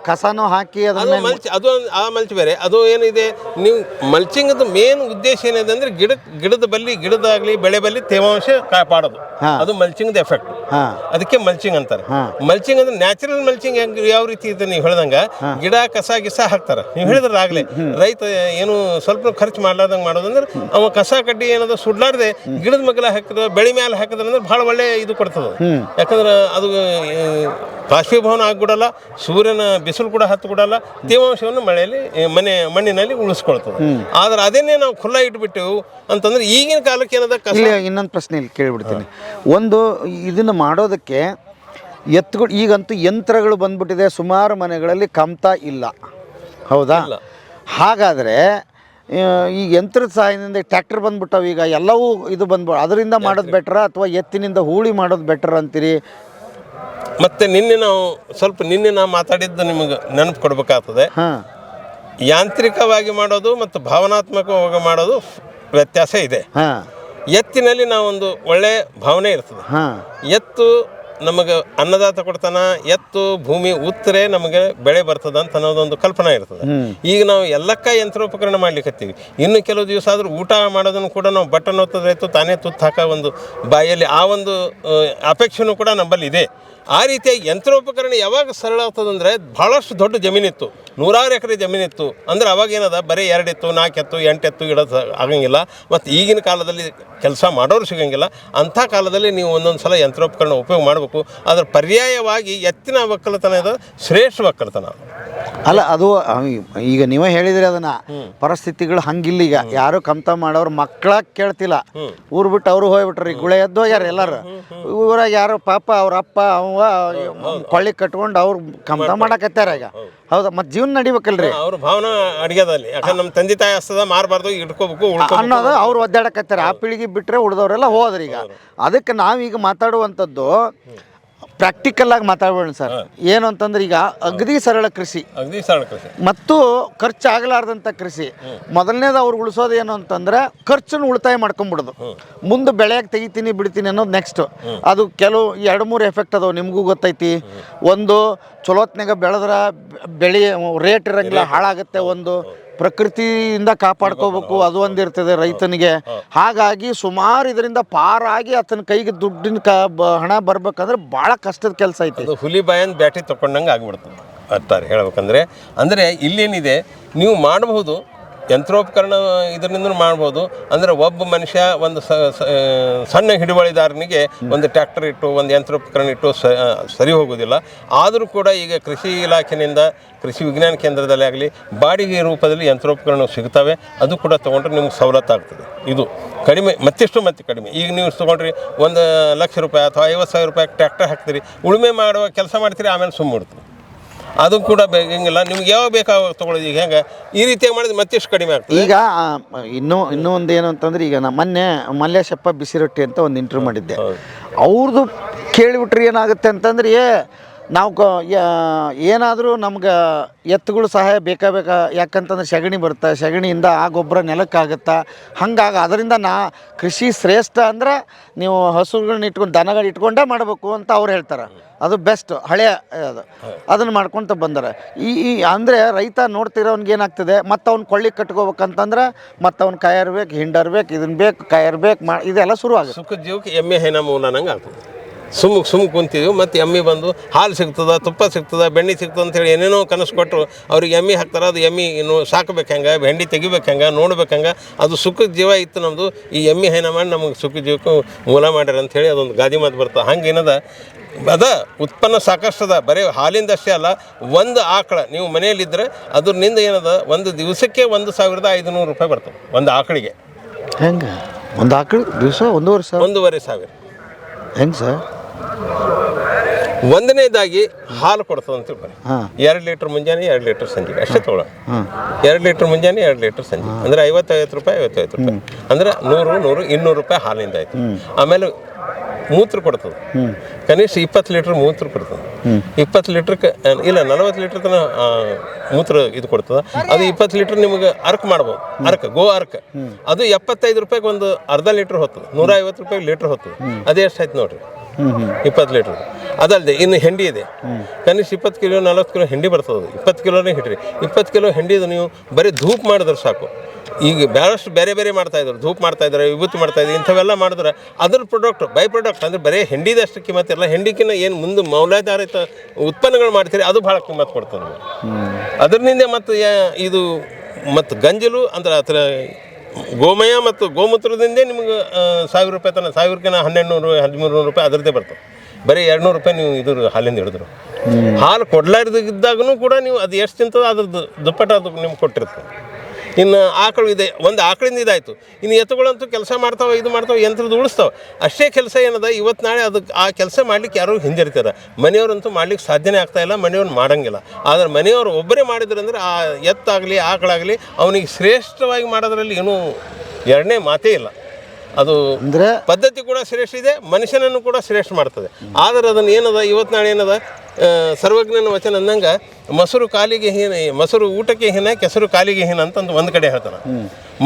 ಕಸಾನು ಹಾಕಿ ಅದನ್ನು ಮಲ್ಚ್ ಅದು ಆ ಮಲ್ಚ್ ಬೇರೆ. ಅದು ಏನಿದೆ? ನೀವು ಮಲ್ಚಿಂಗದ ಮೇನ್ ಉದ್ದೇಶ ಏನಿದೆ ಅಂದ್ರೆ ಗಿಡ ಗಿಡದ ಬಲ್ಲಿ ಗಿಡದಾಗ್ಲಿ ಬೆಳೆ ಬಲ್ಲಿ ತೇವಾಂಶ ಕಾಪಾಡೋದು. ಅದು ಮಲ್ಚಿಂಗ್ದ ಎಫೆಕ್ಟ್ ಹಾ. ಅದಕ್ಕೆ ಮಲ್ಚಿಂಗ್ ಅಂತಾರೆ. ಮಲ್ಚಿಂಗ್ ಅಂದ್ರೆ ನ್ಯಾಚುರಲ್ ಮಲ್ಚಿಂಗ್ ಹೆಂಗ್ ಯಾವ ರೀತಿ ಇದೆ ನೀವು ಹೇಳ್ದಂಗ? ಗಿಡ ಕಸ ಗಿಸ ಹಾಕ್ತಾರೆ. ನೀವು ಹೇಳಿದ್ರೆ ಆಗ್ಲೇ. ರೈತ ಏನು ಸ್ವಲ್ಪ ಖರ್ಚು ಮಾಡ್ಲಾರ್ದಂಗೆ ಮಾಡೋದಂದ್ರೆ ಅವ ಕಸ ಕಡ್ಡಿ ಏನದ ಸುಡ್ಲಾರ್ದೆ ಗಿಡದ ಮಗ್ಲ ಹಾಕಿದ್ರೆ ಬೆಳೆ ಮೇಲೆ ಹಾಕಿದ್ರೆ ಅಂದ್ರೆ ಭಾಳ ಒಳ್ಳೆ ಇದು ಕೊಡ್ತದ. ಯಾಕಂದ್ರೆ ಅದು ಬಾಷ್ಪೀಭವನ ಆಗ್ಬಿಡಲ್ಲ ಸೂರ್ಯನ ಬಿಸಿಲು ಕೂಡ ಹತ್ತು ಕೊಡಲ್ಲ ತೇವಾಂಶವನ್ನು ಮಳೆಯಲ್ಲಿ ಮನೆ ಮಣ್ಣಿನಲ್ಲಿ ಉಳಿಸ್ಕೊಳ್ತದೆ. ಆದ್ರೆ ಅದನ್ನೇ ನಾವು ಖುಲ್ಲ ಇಟ್ಬಿಟ್ಟೆವು ಅಂತಂದ್ರೆ ಈಗಿನ ಕಾಲಕ್ಕೆ ಏನದ ಇನ್ನೊಂದು ಪ್ರಶ್ನೆ ಇಲ್ಲಿ ಕೇಳಿಬಿಡ್ತೀನಿ ಒಂದು ಇದನ್ನು ಮಾಡೋದಕ್ಕೆ ಎತ್ತುಗಳು ಈಗಂತೂ ಯಂತ್ರಗಳು ಬಂದ್ಬಿಟ್ಟಿದೆ. ಸುಮಾರು ಮನೆಗಳಲ್ಲಿ ಕಮ್ತಾ ಇಲ್ಲ. ಹೌದಾ. ಹಾಗಾದರೆ ಈ ಯಂತ್ರದ ಸಹಾಯದಿಂದ ಟ್ಯಾಕ್ಟರ್ ಬಂದ್ಬಿಟ್ಟವು ಈಗ. ಎಲ್ಲವೂ ಇದು ಬಂದ್ಬಿಟ್ಟು ಅದರಿಂದ ಮಾಡೋದು ಬೆಟ್ರ ಅಥವಾ ಎತ್ತಿನಿಂದ ಹೂಳಿ ಮಾಡೋದು ಬೆಟರ್ ಅಂತೀರಿ? ಮತ್ತೆ ನಿನ್ನೆ ನಾವು ಸ್ವಲ್ಪ ನಿನ್ನೆ ನಾವು ಮಾತಾಡಿದ್ದು ನಿಮಗೆ ನೆನಪು ಕೊಡ್ಬೇಕಾಗ್ತದೆ. ಹಾಂ. ಯಾಂತ್ರಿಕವಾಗಿ ಮಾಡೋದು ಮತ್ತು ಭಾವನಾತ್ಮಕವಾಗಿ ಮಾಡೋದು ವ್ಯತ್ಯಾಸ ಇದೆ. ಹಾಂ. ಎತ್ತಿನಲ್ಲಿ ನಾವೊಂದು ಒಳ್ಳೆ ಭಾವನೆ ಇರ್ತದೆ. ಹಾಂ. ಎತ್ತು ನಮಗೆ ಅನ್ನದಾತ ಕೊಡ್ತಾನ ಎತ್ತು ಭೂಮಿ ಉತ್ತರೆ ನಮಗೆ ಬೆಳೆ ಬರ್ತದ ಅಂತ ಅನ್ನೋದೊಂದು ಕಲ್ಪನಾ ಇರ್ತದೆ. ಈಗ ನಾವು ಎಲ್ಲಕ್ಕ ಯಂತ್ರೋಪಕರಣ ಮಾಡ್ಲಿಕ್ಕತ್ತೀವಿ ಇನ್ನು ಕೆಲವು ದಿವಸ ಆದ್ರೂ ಊಟ ಮಾಡೋದನ್ನು ಕೂಡ ನಾವು ಬಟನ್ ಒತ್ತದ್ರಾಯ್ತು ತಾನೇ ತುತ್ತು ಹಾಕೋ ಒಂದು ಬಾಯಲ್ಲಿ ಆ ಒಂದು ಅಪೇಕ್ಷೆನೂ ಕೂಡ ನಮ್ಮಲ್ಲಿ ಇದೆ. ಆ ರೀತಿಯ ಯಂತ್ರೋಪಕರಣ ಯಾವಾಗ ಸರಳ ಆಗ್ತದಂದ್ರೆ ಭಾಳಷ್ಟು ದೊಡ್ಡ ಜಮೀನಿತ್ತು. ನೂರಾರು ಎಕರೆ ಜಮೀನಿತ್ತು. ಅಂದ್ರೆ ಅವಾಗ ಏನದ? ಬರೀ ಎರಡಿತ್ತು ನಾಲ್ಕೆತ್ತು ಎಂಟೆತ್ತು ಇಡೋದು ಆಗಂಗಿಲ್ಲ. ಮತ್ತು ಈಗಿನ ಕಾಲದಲ್ಲಿ ಕೆಲಸ ಮಾಡೋರು ಸಿಗಂಗಿಲ್ಲ. ಅಂಥ ಕಾಲದಲ್ಲಿ ನೀವು ಒಂದೊಂದು ಸಲ ಯಂತ್ರೋಪಕರಣ ಉಪಯೋಗ ಮಾಡಬೇಕು. ಅದರ ಪರ್ಯಾಯವಾಗಿ ಎತ್ತಿನ ಒಕ್ಕಲತನ ಇದು ಶ್ರೇಷ್ಠ ಒಕ್ಕಲತನ. ಅಲ್ಲ ಅದು ಈಗ ನೀವೇ ಹೇಳಿದ್ರಿ ಅದನ್ನ. ಪರಿಸ್ಥಿತಿಗಳು ಹಂಗಿಲ್ಲ ಈಗ. ಯಾರು ಕಮ್ತ ಮಾಡೋರು ಮಕ್ಕಳ ಕೇಳ್ತಿಲ್ಲ. ಊರ್ ಬಿಟ್ಟು ಅವರು ಹೋಗ್ಬಿಟ್ರಿ ಗುಳೆ ಎದ್ದು ಹೋಗ್ಯಾರ ಎಲ್ಲಾರು. ಊರಾಗ ಯಾರು ಪಾಪ ಅವ್ರ ಅಪ್ಪ ಅವ ಕೊಳ್ಳಿ ಕಟ್ಕೊಂಡು ಅವ್ರು ಕಮ್ತ ಮಾಡಕತ್ತಾರ ಈಗ. ಹೌದಾ. ಮತ್ತೆ ಜೀವನ ನಡಿಬೇಕಲ್ರಿ? ಅವ್ರ ಭಾವನೆ ಅಡಿಗೆದಲ್ಲಿ ಯಾಕಂದ್ರೆ ನಮ್ಮ ತಂದೆ ತಾಯಿ ಅಸ್ತದ ಮಾರಬಾರ್ದು ಇಟ್ಕೋಬೇಕು ಅನ್ನೋದು ಅವ್ರು ಒದ್ದಾಡಕತ್ತಾರ. ಆ ಪೀಳಿಗೆ ಬಿಟ್ರೆ ಉಳ್ದವ್ರೆಲ್ಲ ಹೋದ್ರಿ ಈಗ ಅದಕ್ಕೆ ನಾವೀಗ ಮಾತಾಡುವಂಥದ್ದು ಪ್ರಾಕ್ಟಿಕಲ್ ಆಗಿ ಮಾತಾಡೋಣ ಸರ್. ಏನು ಅಂತಂದ್ರೆ ಈಗ ಅಗದಿ ಸರಳ ಕೃಷಿ. ಅಗದಿ ಸರಳ ಕೃಷಿ. ಮತ್ತು ಖರ್ಚು ಆಗಲಾರ್ದಂಥ ಕೃಷಿ ಮೊದಲನೇದು ಅವ್ರು ಉಳಿಸೋದು ಏನು ಅಂತಂದ್ರೆ ಖರ್ಚನ್ನು ಉಳಿತಾಯ ಮಾಡ್ಕೊಂಬಿಡೋದು ಮುಂದೆ ಬೆಳೆಯಾಗಿ ತೆಗಿತೀನಿ ಬಿಡ್ತೀನಿ ಅನ್ನೋದು ನೆಕ್ಸ್ಟ್ ಅದು ಕೆಲವು ಎರಡು ಮೂರು ಎಫೆಕ್ಟ್ ಅದಾವೆ ನಿಮಗೂ ಗೊತ್ತೈತಿ. ಒಂದು ಚಲೋತ್ನಾಗ ಬೆಳೆದ್ರೆ ಬೆಳೆ ರೇಟ್ ಇರಂಗಿಲ್ಲ ಹಾಳಾಗುತ್ತೆ ಒಂದು ಪ್ರಕೃತಿಯಿಂದ ಕಾಪಾಡ್ಕೋಬೇಕು ಅದು ಒಂದಿರ್ತದೆ ರೈತನಿಗೆ. ಹಾಗಾಗಿ ಸುಮಾರು ಇದರಿಂದ ಪಾರಾಗಿ ಆತನ ಕೈಗೆ ದುಡ್ಡಿನ ಕ ಹಣ ಬರ್ಬೇಕಂದ್ರೆ ಭಾಳ ಕಷ್ಟದ ಕೆಲಸ ಐತೆ. ಹುಲಿ ಬಾಯನ್ ಬ್ಯಾಟ್ರಿ ತಕೊಂಡಂಗೆ ಆಗ್ಬಿಡ್ತದೆ ಅಂತಾರೆ ಹೇಳ್ಬೇಕಂದ್ರೆ ಅಂದರೆ ಇಲ್ಲೇನಿದೆ ನೀವು ಮಾಡಬಹುದು ಯಂತ್ರೋಪಕರಣ ಇದರಿಂದ ಮಾಡ್ಬೋದು. ಅಂದರೆ ಒಬ್ಬ ಮನುಷ್ಯ ಒಂದು ಸಣ್ಣ ಹಿಡುವಳಿದಾರನಿಗೆ ಒಂದು ಟ್ಯಾಕ್ಟರ್ ಇಟ್ಟು, ಒಂದು ಯಂತ್ರೋಪಕರಣ ಇಟ್ಟು ಸರಿ ಹೋಗೋದಿಲ್ಲ ಆದರೂ ಕೂಡ ಈಗ ಕೃಷಿ ಇಲಾಖೆಯಿಂದ, ಕೃಷಿ ವಿಜ್ಞಾನ ಕೇಂದ್ರದಲ್ಲಿ ಆಗಲಿ, ಬಾಡಿಗೆ ರೂಪದಲ್ಲಿ ಯಂತ್ರೋಪಕರಣ ಸಿಗ್ತವೆ. ಅದು ಕೂಡ ತೊಗೊಂಡ್ರೆ ನಿಮ್ಗೆ ಸವಲತ್ತಾಗ್ತದೆ ಇದು ಕಡಿಮೆ, ಮತ್ತಿಷ್ಟು ಮತ್ತೆ ಕಡಿಮೆ. ಈಗ ನೀವು ತೊಗೊಂಡ್ರಿ ಒಂದು ಲಕ್ಷ ರೂಪಾಯಿ ಅಥವಾ ಐವತ್ತು ಸಾವಿರ ರೂಪಾಯಿ ಟ್ಯಾಕ್ಟರ್ ಹಾಕ್ತೀರಿ. ಉಳುಮೆ ಮಾಡುವ ಕೆಲಸ ಮಾಡ್ತೀರಿ, ಆಮೇಲೆ ಸುಮ್ಮಿಡ್ತೀರಿ ಅದು ಕೂಡ ಬೇಕಂಗಿಲ್ಲ ನಿಮ್ಗೆ ಯಾವಾಗ ಬೇಕಾಗ ತೊಗೊಳ್ಳೋದು? ಈಗ ಹೆಂಗೆ? ಈ ರೀತಿಯಾಗಿ ಮಾಡಿದ್ರೆ ಮತ್ತಿಷ್ಟು ಕಡಿಮೆ ಆಗ್ತದೆ? ಈಗ ಇನ್ನೂ ಇನ್ನೂ ಒಂದು ಏನು ಅಂತಂದ್ರೆ ಈಗ ನಾ ಮೊನ್ನೆ ಮಲ್ಲೇಶಪ್ಪ ಬಿಸಿ ರೊಟ್ಟಿ ಅಂತ ಒಂದು ಇಂಟರ್ವ್ಯೂ ಮಾಡಿದ್ದೆ. ಅವ್ರದ್ದು ಕೇಳಿಬಿಟ್ರೆ ಏನಾಗುತ್ತೆ ಅಂತಂದ್ರೆ ಏ ನಾವು ಕ ಏನಾದರೂ ನಮ್ಗೆ ಎತ್ತುಗಳು ಸಹಾಯ ಬೇಕಾ ಬೇಕಾ? ಯಾಕಂತಂದ್ರೆ ಸಗಣಿ ಬರುತ್ತೆ? ಸಗಣಿಯಿಂದ ಆ ಗೊಬ್ಬರ ನೆಲಕ್ಕಾಗುತ್ತೆ? ಹಂಗಾಗಿ ಅದರಿಂದ ನಾ ಕೃಷಿ ಶ್ರೇಷ್ಠ ಅಂದ್ರೆ ನೀವು ಹಸುಗಳನ್ನ ಇಟ್ಕೊಂಡು, ದನಗಳು ಇಟ್ಕೊಂಡೇ ಮಾಡಬೇಕು ಅಂತ ಅವ್ರು ಹೇಳ್ತಾರೆ. ಅದು ಬೆಸ್ಟ್ ಹಳೆಯ ಅದು. ಅದನ್ನು ಮಾಡ್ಕೊತ ಬಂದಾರೆ. ಈ ಈ, ಅಂದರೆ ರೈತ ನೋಡ್ತಿರೋನ್ಗೆ ಏನಾಗ್ತದೆ? ಮತ್ತು ಅವ್ನು ಕೊಳ್ಳಿ ಕಟ್ಕೋಬೇಕಂತಂದ್ರೆ ಮತ್ತು ಅವ್ನು ಕಾಯರ್ಬೇಕು, ಹಿಂಡರ್ಬೇಕು ಇದನ್ನ ಬೇಕು ಕಾಯರ್ಬೇಕು ಮಾ, ಇದೆಲ್ಲ ಶುರು ಆಗುತ್ತೆ ಸುಖ ಜೀವಕ್ಕೆ ಎಮ್ಮೆ ಹೈನ ಮೂಲ ಅನ್ನಂಗೆ ಆಗ್ತದೆ. ಸುಮ್ಮ ಸುಮ್ಮ ಕುಂತಿದ್ವಿ. ಮತ್ತು ಎಮ್ಮೆ ಬಂದು ಹಾಲು ಸಿಗ್ತದೆ ತುಪ್ಪ ಸಿಗ್ತದೆ ಬೆಣ್ಣೆ ಸಿಗ್ತದೆ ಅಂತೇಳಿ ಏನೇನೋ ಕನಸು ಕೊಟ್ಟರು ಅವ್ರಿಗೆ ಎಮ್ಮಿ ಹಾಕ್ತಾರೆ ಅದು ಎಮ್ಮಿ ಇನ್ನು ಸಾಕ್ಬೇಕು ಹೆಂಗೆ ಬೆಂಡಿ ತೆಗಿಬೇಕು ಹೆಂಗೆ ನೋಡ್ಬೇಕು ಹೆಂಗೆ. ಅದು ಸುಖದ ಜೀವ ಇತ್ತು ನಮ್ಮದು ಈ ಎಮ್ಮೆ ಹೈನ ಮಾಡಿ ನಮಗೆ ಸುಖ ಜೀವಕ್ಕೆ ಮೂಲ ಮಾಡ್ಯಾರ ಅಂಥೇಳಿ ಅದೊಂದು ಗಾದಿ ಮಾತು ಬರ್ತದೆ ಹಂಗೆ ಏನದ? ಅದ ಉತ್ಪನ್ನ ಸಾಕಷ್ಟು ಅದ ಬರೀ ಹಾಲಿಂದಷ್ಟೇ ಅಲ್ಲ ಒಂದು ಆಕಳ. ನೀವು ಮನೆಯಲ್ಲಿದ್ದರೆ ಅದ್ರನಿಂದ ಏನದ? ಒಂದು ದಿವಸಕ್ಕೆ ಒಂದು ಸಾವಿರದ ಐದುನೂರು ರೂಪಾಯಿ ಬರ್ತದೆ ಒಂದು ಆಕಳಿಗೆ. ಹೆಂಗೆ? ಒಂದು ಆಕಳು ದಿವಸ ಒಂದೂವರೆ ಸಾವಿರ? ಒಂದೂವರೆ ಸಾವಿರ. ಹೆಂಗೆ ಸರ್? ಒಂದನೇದಾಗಿ ಹಾಲು ಕೊಡ್ತದೆ ಅಂತ ತಿಳ್ಕೊಳ್ಳಿ ಎರಡು ಲೀಟ್ರ್ ಮುಂಜಾನೆ ಎರಡು ಲೀಟ್ರ್ ಸಂಜೆ ಅಷ್ಟೇ ತೊಗೊಳ ಎರಡು ಲೀಟ್ರ್ ಮುಂಜಾನೆ ಎರಡು ಲೀಟ್ರ್ ಸಂಜೆ. ಅಂದ್ರೆ ಐವತ್ತೈವತ್ತು ರೂಪಾಯಿ ಐವತ್ತೈವತ್ತು ರೂಪಾಯಿ. ಅಂದ್ರೆ ನೂರು ನೂರು ಇನ್ನೂರು ರೂಪಾಯಿ ಹಾಲಿಂದ ಆಯ್ತು. ಆಮೇಲೆ ಮೂತ್ರ ಕೊಡ್ತದೆ. ಕನಿಷ್ಠ ಇಪ್ಪತ್ತು ಲೀಟ್ರ್ ಮೂತ್ರ ಕೊಡ್ತದೆ. ಇಪ್ಪತ್ತು ಲೀಟ್ರ್ ಇಲ್ಲ ನಲವತ್ತು ಲೀಟ್ರ್ ತನ ಮೂತ್ರ ಇದು ಕೊಡ್ತದೆ. ಅದು ಇಪ್ಪತ್ತು ಲೀಟ್ರ್ ನಿಮಗೆ ಅರ್ಕ್ ಮಾಡ್ಬೋದು. ಅರ್ಕ್ ಗೋ ಅರ್ಕ್. ಅದು ಎಪ್ಪತ್ತೈದು ರೂಪಾಯಿಗೆ ಒಂದು ಅರ್ಧ ಲೀಟರ್ ಹೊತ್ತದೆ. ನೂರ ಐವತ್ತು ರೂಪಾಯಿ ಲೀಟ್ರ್ ಹೊತ್ತದ. ಅದೇ ಎಷ್ಟು ಆಯ್ತು ನೋಡ್ರಿ. ಇಪ್ಪತ್ತು ಲೀಟ್ರ್. ಅದಲ್ಲದೆ ಇನ್ನು ಹೆಂಡಿ ಇದೆ. ಕನಿಷ್ಠ ಇಪ್ಪತ್ತು ಕಿಲೋ, ನಲ್ವತ್ತು ಕಿಲೋ ಹೆಂಡಿ ಬರ್ತದೆ. ಇಪ್ಪತ್ತು ಕಿಲೋನೇ ಹಿಡ್ರಿ ಇಪ್ಪತ್ತು ಕಿಲೋ ಹೆಂಡಿದು ನೀವು ಬರೀ ಧೂಪ್ ಮಾಡಿದ್ರೆ ಸಾಕು. ಈಗ ಭಾಳಷ್ಟು ಬೇರೆ ಬೇರೆ ಮಾಡ್ತಾ ಇದ್ರು. ಧೂಪ್ ಮಾಡ್ತಾ ಇದ್ದಾರೆ ವಿಭೂತಿ ಮಾಡ್ತಾ ಇದ್ದಾರೆ ಇಂಥವೆಲ್ಲ ಮಾಡಿದ್ರೆ ಅದ್ರ ಪ್ರೊಡಕ್ಟ್ ಬೈ ಪ್ರಾಡಕ್ಟ್ ಅಂದರೆ ಬರೀ ಹೆಂಡಿದಷ್ಟು ಕಿಮ್ಮತ್ತಿಲ್ಲ ಹೆಂಡಿಕಿನ ಏನು ಮುಂದೆ ಮೌಲ್ಯಾಧಾರಿತ ಉತ್ಪನ್ನಗಳು ಮಾಡ್ತೀರಿ, ಅದು ಭಾಳ ಕಿಮ್ಮತ್ತು ಕೊಡ್ತದೆ ಅದರಿಂದ ಮತ್ತು ಇದು ಮತ್ತು ಗಂಜಲು ಅಂದ್ರೆ ಥರ ಗೋಮಯ ಮತ್ತು ಗೋಮೂತ್ರದಿಂದೇ ನಿಮ್ಗೆ ಸಾವಿರ ರೂಪಾಯಿ ತನಕ ಸಾವಿರಕ್ಕಿಂತ ಹನ್ನೆರಡು ನೂರು ಹದಿಮೂರು ನೂರು ರೂಪಾಯಿ ಅದರದ್ದೇ ಬರ್ತವೆ ಬರೀ ಎರಡು ನೂರು ರೂಪಾಯಿ ನೀವು ಇದ್ರ ಹಾಲಿಂದ ಹಿಡಿದ್ರು. ಹಾಲು ಕೊಡ್ಲಾರ್ದಿದ್ದಾಗೂ ಕೂಡ ನೀವು ಅದು ಎಷ್ಟು ತಿಂತದೋ ಅದ್ರದ್ದು ದುಪ್ಪಟ್ಟ ಅದು ನಿಮ್ಗೆ ಕೊಟ್ಟಿರ್ತದೆ. ಇನ್ನು ಆಕಳು ಇದೆ ಒಂದು ಆಕಳಿಂದ ಇದಾಯಿತು. ಇನ್ನು ಎತ್ತುಗಳಂತೂ ಕೆಲಸ ಮಾಡ್ತಾವೆ ಇದು ಮಾಡ್ತಾವೆ ಯಂತ್ರದ ಉಳಿಸ್ತಾವೆ. ಅಷ್ಟೇ ಕೆಲಸ ಏನದ ಇವತ್ತು ನಾಳೆ ಅದಕ್ಕೆ ಆ ಕೆಲಸ ಮಾಡ್ಲಿಕ್ಕೆ ಯಾರು ಹಿಂಜರಿತಾರೆ. ಮನೆಯವರಂತೂ ಮಾಡ್ಲಿಕ್ಕೆ ಸಾಧ್ಯನೇ ಆಗ್ತಾ ಇಲ್ಲ ಮನೆಯವ್ರು ಮಾಡೋಂಗಿಲ್ಲ. ಆದರೆ ಮನೆಯವರು ಒಬ್ಬರೇ ಮಾಡಿದ್ರಂದ್ರೆ ಆ ಎತ್ತಾಗಲಿ ಆಕಳಾಗಲಿ ಅವನಿಗೆ ಶ್ರೇಷ್ಠವಾಗಿ ಮಾಡೋದ್ರಲ್ಲಿ ಏನೂ ಎರಡನೇ ಮಾತೇ ಇಲ್ಲ. ಅದು ಅಂದರೆ ಪದ್ಧತಿ ಕೂಡ ಶ್ರೇಷ್ಠ ಇದೆ ಮನುಷ್ಯನನ್ನು ಕೂಡ ಶ್ರೇಷ್ಠ ಮಾಡ್ತದೆ. ಆದರೆ ಅದನ್ನು ಏನದ ಇವತ್ತು ನಾಳೆ ಏನದ ಸರ್ವಜ್ಞನ ವಚನ ಅಂದಂಗೆ ಮೊಸರು ಕಾಲಿಗೆ ಹೀನ ಮೊಸರು ಊಟಕ್ಕೆ ಹೀನ ಕೆಸರು ಕಾಲಿಗೆ ಹೀನ ಅಂತ ಒಂದು ಕಡೆ ಹೇಳ್ತಾನೆ.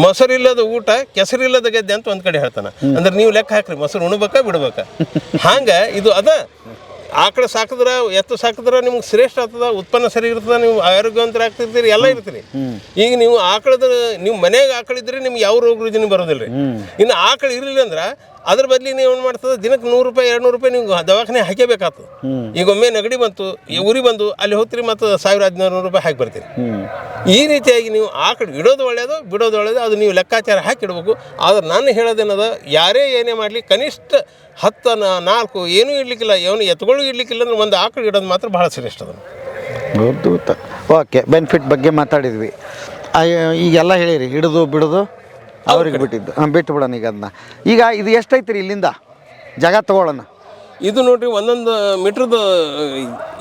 ಮೊಸರಿಲ್ಲದ ಊಟ ಕೆಸರಿಲ್ಲದ ಗದ್ದೆ ಅಂತ ಒಂದು ಕಡೆ ಹೇಳ್ತಾನೆ. ಅಂದ್ರೆ ನೀವು ಲೆಕ್ಕ ಹಾಕ್ರಿ ಮೊಸರು ಉಣ್ಬೇಕಾ ಬಿಡ್ಬೇಕಾ? ಹಾಂಗ ಇದು ಅದ. ಆಕಳ ಸಾಕಿದ್ರೆ ಎತ್ತು ಸಾಕಿದ್ರೆ ನಿಮ್ಗೆ ಶ್ರೇಷ್ಠ ಆಗ್ತದ ಉತ್ಪನ್ನ ಸರಿ ಇರ್ತದ ನೀವು ಆರೋಗ್ಯವಂತರ ಆಗ್ತಿರ್ತೀರಿ ಎಲ್ಲ ಇರ್ತೀರಿ. ಈಗ ನೀವು ಆಕಳದ ನೀವು ಮನೆಗೆ ಆಕಳಿದ್ರೆ ನಿಮ್ಗೆ ಯಾವ ರೋಗ ರುಜಿನ ಬರೋದಿಲ್ಲ ರೀ ಇನ್ನು ಆಕಳ ಇರಲಿಲ್ಲ ಅಂದ್ರೆ ಅದ್ರ ಬದಲಿ ನೀವು ಏನು ಮಾಡ್ತದೆ? ದಿನಕ್ಕೆ ನೂರು ರೂಪಾಯಿ ಎರಡು ನೂರು ರೂಪಾಯಿ ನೀವು ದವಾಖಾನೆ ಹಾಕೇಬೇಕಾಗ್ತದೆ ಈಗ ಒಮ್ಮೆ ನೆಗಡಿ ಬಂತು ಈ ಉರಿ ಬಂದು ಅಲ್ಲಿ ಹೋಗ್ತೀರಿ ಮತ್ತು ಸಾವಿರ ಹದಿನಾರು ನೂರು ರೂಪಾಯಿ ಹಾಕಿ ಬರ್ತೀರಿ. ಈ ರೀತಿಯಾಗಿ ನೀವು ಆಕಡೆ ಇಡೋದು ಒಳ್ಳೆಯದು ಬಿಡೋದು ಒಳ್ಳೆಯದು ಅದು ನೀವು ಲೆಕ್ಕಾಚಾರ ಹಾಕಿಡ್ಬೇಕು. ಆದ್ರೆ ನಾನು ಹೇಳೋದೇನದ ಯಾರೇ ಏನೇ ಮಾಡಲಿ ಕನಿಷ್ಠ ಹತ್ತು ನಾಲ್ಕು ಏನೂ ಇಡ್ಲಿಕ್ಕಿಲ್ಲ ಏನು ಎತ್ಗಳು ಇಡ್ಲಿಕ್ಕಿಲ್ಲ ಅಂದ್ರೆ ಒಂದು ಆಕಳು ಇಡೋದು ಮಾತ್ರ ಭಾಳ ಶ್ರೇಷ್ಠ ಅದು. ಅದ್ಭುತ. ಓಕೆ ಬೆನಿಫಿಟ್ ಬಗ್ಗೆ ಮಾತಾಡಿದ್ವಿ. ಈಗೆಲ್ಲ ಹೇಳಿರಿ ಹಿಡಿದು ಬಿಡೋದು? ಅವ್ರಿಗೆ ಬಿಟ್ಟಿದ್ದು. ಹಾಂ ಬಿಟ್ಟು ಬಿಡೋಣ ಈಗ ಅದನ್ನ. ಈಗ ಇದು ಎಷ್ಟೈತ್ರಿ ಇಲ್ಲಿಂದ? ಜಾಗ ತಗೊಳ್ಳೋಣ. ಇದು ನೋಡ್ರಿ ಒಂದೊಂದು ಮೀಟ್ರದ್ದು